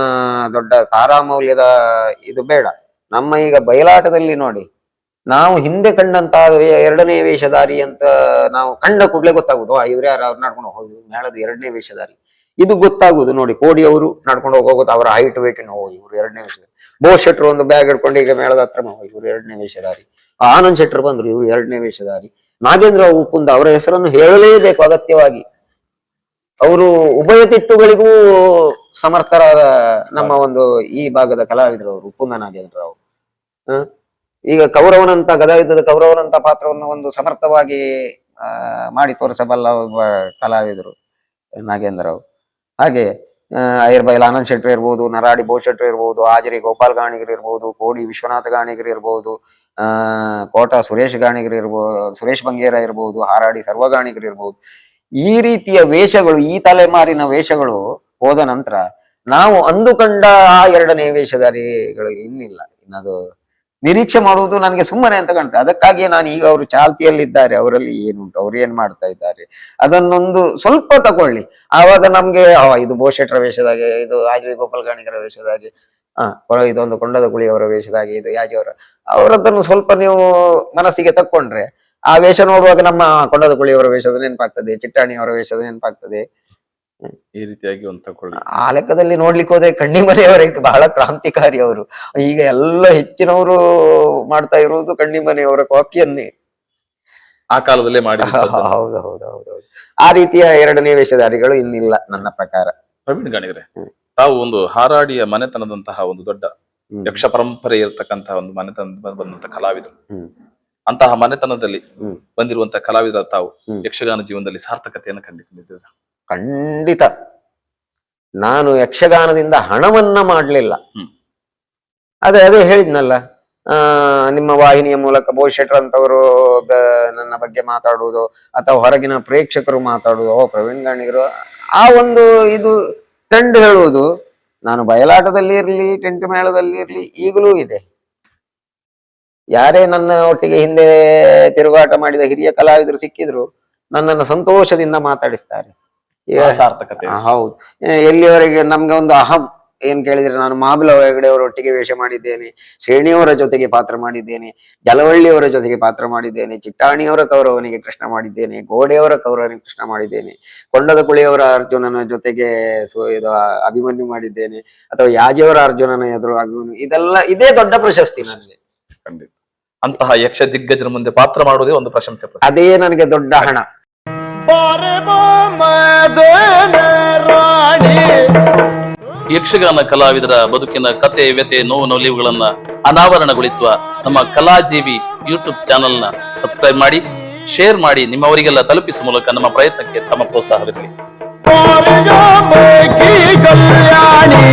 S1: ದೊಡ್ಡ ತಾರಾಮೌಲ್ಯದ ಇದು ಬೇಡ. ನಮ್ಮ ಈಗ ಬಯಲಾಟದಲ್ಲಿ ನೋಡಿ, ನಾವು ಹಿಂದೆ ಕಂಡಂತ ಎರಡನೇ ವೇಷಧಾರಿ ಅಂತ ನಾವು ಕಂಡ ಕೂಡಲೇ ಗೊತ್ತಾಗುದು ಇವ್ರು ಯಾರು? ಅವ್ರು ನಡ್ಕೊಂಡು ಹೋಗಿ ಮೇಳದ ಎರಡನೇ ವೇಷಧಾರಿ. ಇದು ಗೊತ್ತಾಗುವುದು. ನೋಡಿ ಕೋಡಿ ಅವರು ನಡ್ಕೊಂಡು ಹೋಗೋದು ಅವರ ಹೈಟ್ ವೇಟ್ ನೋವು ಇವ್ರು ಎರಡನೇ ವಿಷಯ ಬೋ ಶೆಟ್ರು ಒಂದು ಬ್ಯಾಗ್ ಹಿಡ್ಕೊಂಡು ಈಗ ಮೇಳದ ಹತ್ರ ಇವ್ರು ಎರಡನೇ ವೇಷಧಾರಿ ಆನಂದ್ ಶೆಟ್ರು ಬಂದ್ರು ಇವ್ರು ಎರಡನೇ ವೇಷಧಾರಿ ನಾಗೇಂದ್ರ ಉಪ್ಪುಂದ ಅವರ ಹೆಸರನ್ನು ಹೇಳಲೇಬೇಕು ಅಗತ್ಯವಾಗಿ. ಅವರು ಉಭಯ ತಿಟ್ಟುಗಳಿಗೂ ಸಮರ್ಥರಾದ ನಮ್ಮ ಒಂದು ಈ ಭಾಗದ ಕಲಾವಿದರು ಅವರು ಉಪ್ಪುಂದ ನಾಗೇಂದ್ರ ಅವರು? ಈಗ ಕೌರವನಂತ ಗದಾಯುದ್ಧದ ಕೌರವನಂತ ಪಾತ್ರವನ್ನು ಒಂದು ಸಮರ್ಥವಾಗಿ ಮಾಡಿ ತೋರಿಸಬಲ್ಲ ಒಬ್ಬ ಕಲಾವಿದರು ನಾಗೇಂದ್ರ ಅವರು ಹಾಗೆ ಐರ್ಬೈಲ್ ಆನಂದ್ ಶೆಟ್ಟಿ ಇರ್ಬೋದು, ನರಾಡಿ ಬೋಸ್ ಶೆಟ್ಟಿ ಇರ್ಬೋದು ಆಜರಿ ಗೋಪಾಲ್ ಗಾಣಿಗರ್ ಇರ್ಬೋದು, ಕೋಡಿ ವಿಶ್ವನಾಥ ಗಾಣಿಗರ್ ಇರ್ಬೋದು ಕೋಟ ಸುರೇಶ್ ಗಾಣಿಗರ್ ಇರ್ಬೋದು ಸುರೇಶ್ ಬಂಗೇರ ಇರ್ಬೋದು, ಹಾರಾಡಿ ಸರ್ವ ಗಾಣಿಗರ್ ಇರ್ಬೋದು. ಈ ರೀತಿಯ ವೇಷಗಳು, ಈ ತಲೆಮಾರಿನ ವೇಷಗಳು ಹೋದ ನಂತರ ನಾವು ಅಂದುಕೊಂಡ ಆ ಎರಡನೇ ವೇಷಧಾರಿಗಳು ಇನ್ನಿಲ್ಲ. ಇನ್ನದು ನಿರೀಕ್ಷೆ ಮಾಡುವುದು ನನಗೆ ಸುಮ್ಮನೆ ಅಂತ ಕಾಣ್ತದೆ. ಅದಕ್ಕಾಗಿ ನಾನು ಈಗ ಅವರು ಚಾಲ್ತಿಯಲ್ಲಿದ್ದಾರೆ, ಅವರಲ್ಲಿ ಏನುಂಟು ಅವ್ರು ಏನ್ ಮಾಡ್ತಾ ಇದ್ದಾರೆ? ಅದನ್ನೊಂದು ಸ್ವಲ್ಪ ತಕೊಳ್ಳಿ. ಆವಾಗ ನಮ್ಗೆ ಇದು ಬೋಶೆಟ್ರ ವೇಷದಾಗೆ ಇದು ಆಜರಿ ಗೋಪಾಲ್ ಗಾಣಿಗರ ವೇಷದಾಗೆ ಕೊಳ- ಇದೊಂದು ಕೊಂಡದ ಗುಳಿಯವರ ವೇಷದಾಗೆ ಇದು ಯಾಜಿಯವರ ಅವರದ್ದನ್ನು ಸ್ವಲ್ಪ ನೀವು ಮನಸ್ಸಿಗೆ ತಕ್ಕೊಂಡ್ರೆ, ಆ ವೇಷ ನೋಡುವಾಗ ನಮ್ಮ ಕೊಂಡದ ಗುಳಿಯವರ ವೇಷದ ನೆನಪಾಗ್ತದೆ ಚಿಟ್ಟಾಣಿಯವರ ವೇಷದ ನೆನಪಾಗ್ತದೆ.
S2: ಈ ರೀತಿಯಾಗಿ ಒಂದು ತಕೊಳ್ಳಿ.
S1: ಆ ಲೆಕ್ಕದಲ್ಲಿ ನೋಡ್ಲಿಕ್ಕೆ ಹೋದ್ರೆ ಕಣ್ಣಿಮನೆಯವರೇ ಬಹಳ ಕ್ರಾಂತಿಕಾರಿ ಅವರು. ಈಗ ಎಲ್ಲ ಹೆಚ್ಚಿನವರು ಮಾಡ್ತಾ ಇರುವುದು ಕಣ್ಣಿಮನೆಯವರ ಕಾಪಿಯನ್ನೇ.
S2: ಆ ಕಾಲದಲ್ಲೇ ಮಾಡಿ [laughs]
S1: ಹೌದು ಹೌದು ಹೌದು ಆ ರೀತಿಯ ಎರಡನೇ ವೇಷಧಾರಿಗಳು ಇನ್ನಿಲ್ಲ ನನ್ನ ಪ್ರಕಾರ.
S2: ಪ್ರವೀಣ್ ಗಾಣಿಗ್ರೆ ತಾವು ಒಂದು ಹಾರಾಡಿಯ ಮನೆತನದಂತಹ ಒಂದು ದೊಡ್ಡ ಯಕ್ಷ ಪರಂಪರೆ ಇರತಕ್ಕಂತಹ ಒಂದು ಮನೆತನ ಬಂದಂತ ಕಲಾವಿದರು. ಅಂತಹ ಮನೆತನದಲ್ಲಿ. ಬಂದಿರುವಂತಹ ಕಲಾವಿದರ ತಾವು ಯಕ್ಷಗಾನ ಜೀವನದಲ್ಲಿ ಸಾರ್ಥಕತೆಯನ್ನು ಕಂಡುಕೊಂಡಿದ್ದೀರಾ.
S1: ಖಂಡಿತ. ನಾನು ಯಕ್ಷಗಾನದಿಂದ ಹಣವನ್ನ ಮಾಡಲಿಲ್ಲ. ಅದೇ ಅದೇ ಹೇಳಿದ್ನಲ್ಲ ಆ ನಿಮ್ಮ ವಾಹಿನಿಯ ಮೂಲಕ ಬೋಶೆಟ್ರ್ ಅಂತವರು ನನ್ನ ಬಗ್ಗೆ ಮಾತಾಡುವುದು ಅಥವಾ ಹೊರಗಿನ ಪ್ರೇಕ್ಷಕರು ಮಾತಾಡುವುದು ಓ ಪ್ರವೀಣ್ ಗಾಣಿಗರು ಆ ಒಂದು ಇದು ಟ್ರೆಂಡ್ ಹೇಳುವುದು ನಾನು ಬಯಲಾಟದಲ್ಲಿ ಇರ್ಲಿ ಟೆಂಟ್ ಮೇಳದಲ್ಲಿ ಇರ್ಲಿ ಈಗಲೂ ಇದೆ. ಯಾರೇ ನನ್ನ ಒಟ್ಟಿಗೆ ಹಿಂದೆ ತಿರುಗಾಟ ಮಾಡಿದ ಹಿರಿಯ ಕಲಾವಿದರು ಸಿಕ್ಕಿದ್ರು ನನ್ನನ್ನು ಸಂತೋಷದಿಂದ ಮಾತಾಡಿಸ್ತಾರೆ. ಈಗ
S2: ಸಾರ್ಥಕತೆ.
S1: ಹೌದು. ಎಲ್ಲಿವರೆಗೆ ಎಲ್ಲಿಯವರೆಗೆ ನಮ್ಗೆ ಒಂದು ಅಹಂ ಏನ್ ಕೇಳಿದ್ರೆ ನಾನು ಮಾಬಲ ಹೆಗಡೆಯವರ ಒಟ್ಟಿಗೆ ವೇಷ ಮಾಡಿದ್ದೇನೆ ಶ್ರೇಣಿಯವರ ಜೊತೆಗೆ ಪಾತ್ರ ಮಾಡಿದ್ದೇನೆ ಜಲವಳ್ಳಿಯವರ ಜೊತೆಗೆ ಪಾತ್ರ ಮಾಡಿದ್ದೇನೆ ಚಿಟ್ಟಾಣಿಯವರ ಕೌರವನಿಗೆ ಕೃಷ್ಣ ಮಾಡಿದ್ದೇನೆ ಗೋಡೆಯವರ ಕೌರವನಿಗೆ ಕೃಷ್ಣ ಮಾಡಿದ್ದೇನೆ ಕೊಂಡದ ಕುಳಿಯವರ ಅರ್ಜುನನ ಜೊತೆಗೆ ಇದು ಅಭಿಮನ್ಯು ಮಾಡಿದ್ದೇನೆ ಅಥವಾ ಯಾಜಿಯವರ ಅರ್ಜುನನ ಎದುರು ಅಭಿಮನ್ಯು ಇದೆಲ್ಲ ಇದೇ ದೊಡ್ಡ ಪ್ರಶಸ್ತಿ ನನಗೆ.
S2: ಖಂಡಿತ. ಅಂತಹ ಯಕ್ಷ ದಿಗ್ಗಜರ ಮುಂದೆ ಪಾತ್ರ ಮಾಡುವುದೇ ಒಂದು ಪ್ರಶಂಸೆ.
S1: ಅದೇ ನನಗೆ ದೊಡ್ಡ ಹಣ.
S2: ಯಕ್ಷಗಾನ ಕಲಾವಿದರ ಬದುಕಿನ ಕತೆ ವ್ಯತೆ ನೋವು ನಲಿವುಗಳನ್ನ ಅನಾವರಣಗೊಳಿಸುವ ನಮ್ಮ ಕಲಾಜೀವಿ ಯೂಟ್ಯೂಬ್ ಚಾನೆಲ್ನ ಸಬ್ಸ್ಕ್ರೈಬ್ ಮಾಡಿ ಶೇರ್ ಮಾಡಿ ನಿಮ್ಮವರಿಗೆಲ್ಲ ತಲುಪಿಸುವ ಮೂಲಕ ನಮ್ಮ ಪ್ರಯತ್ನಕ್ಕೆ ತಮ್ಮ ಪ್ರೋತ್ಸಾಹವಿರಲಿ.
S4: ಕಲ್ಯಾಣಿ.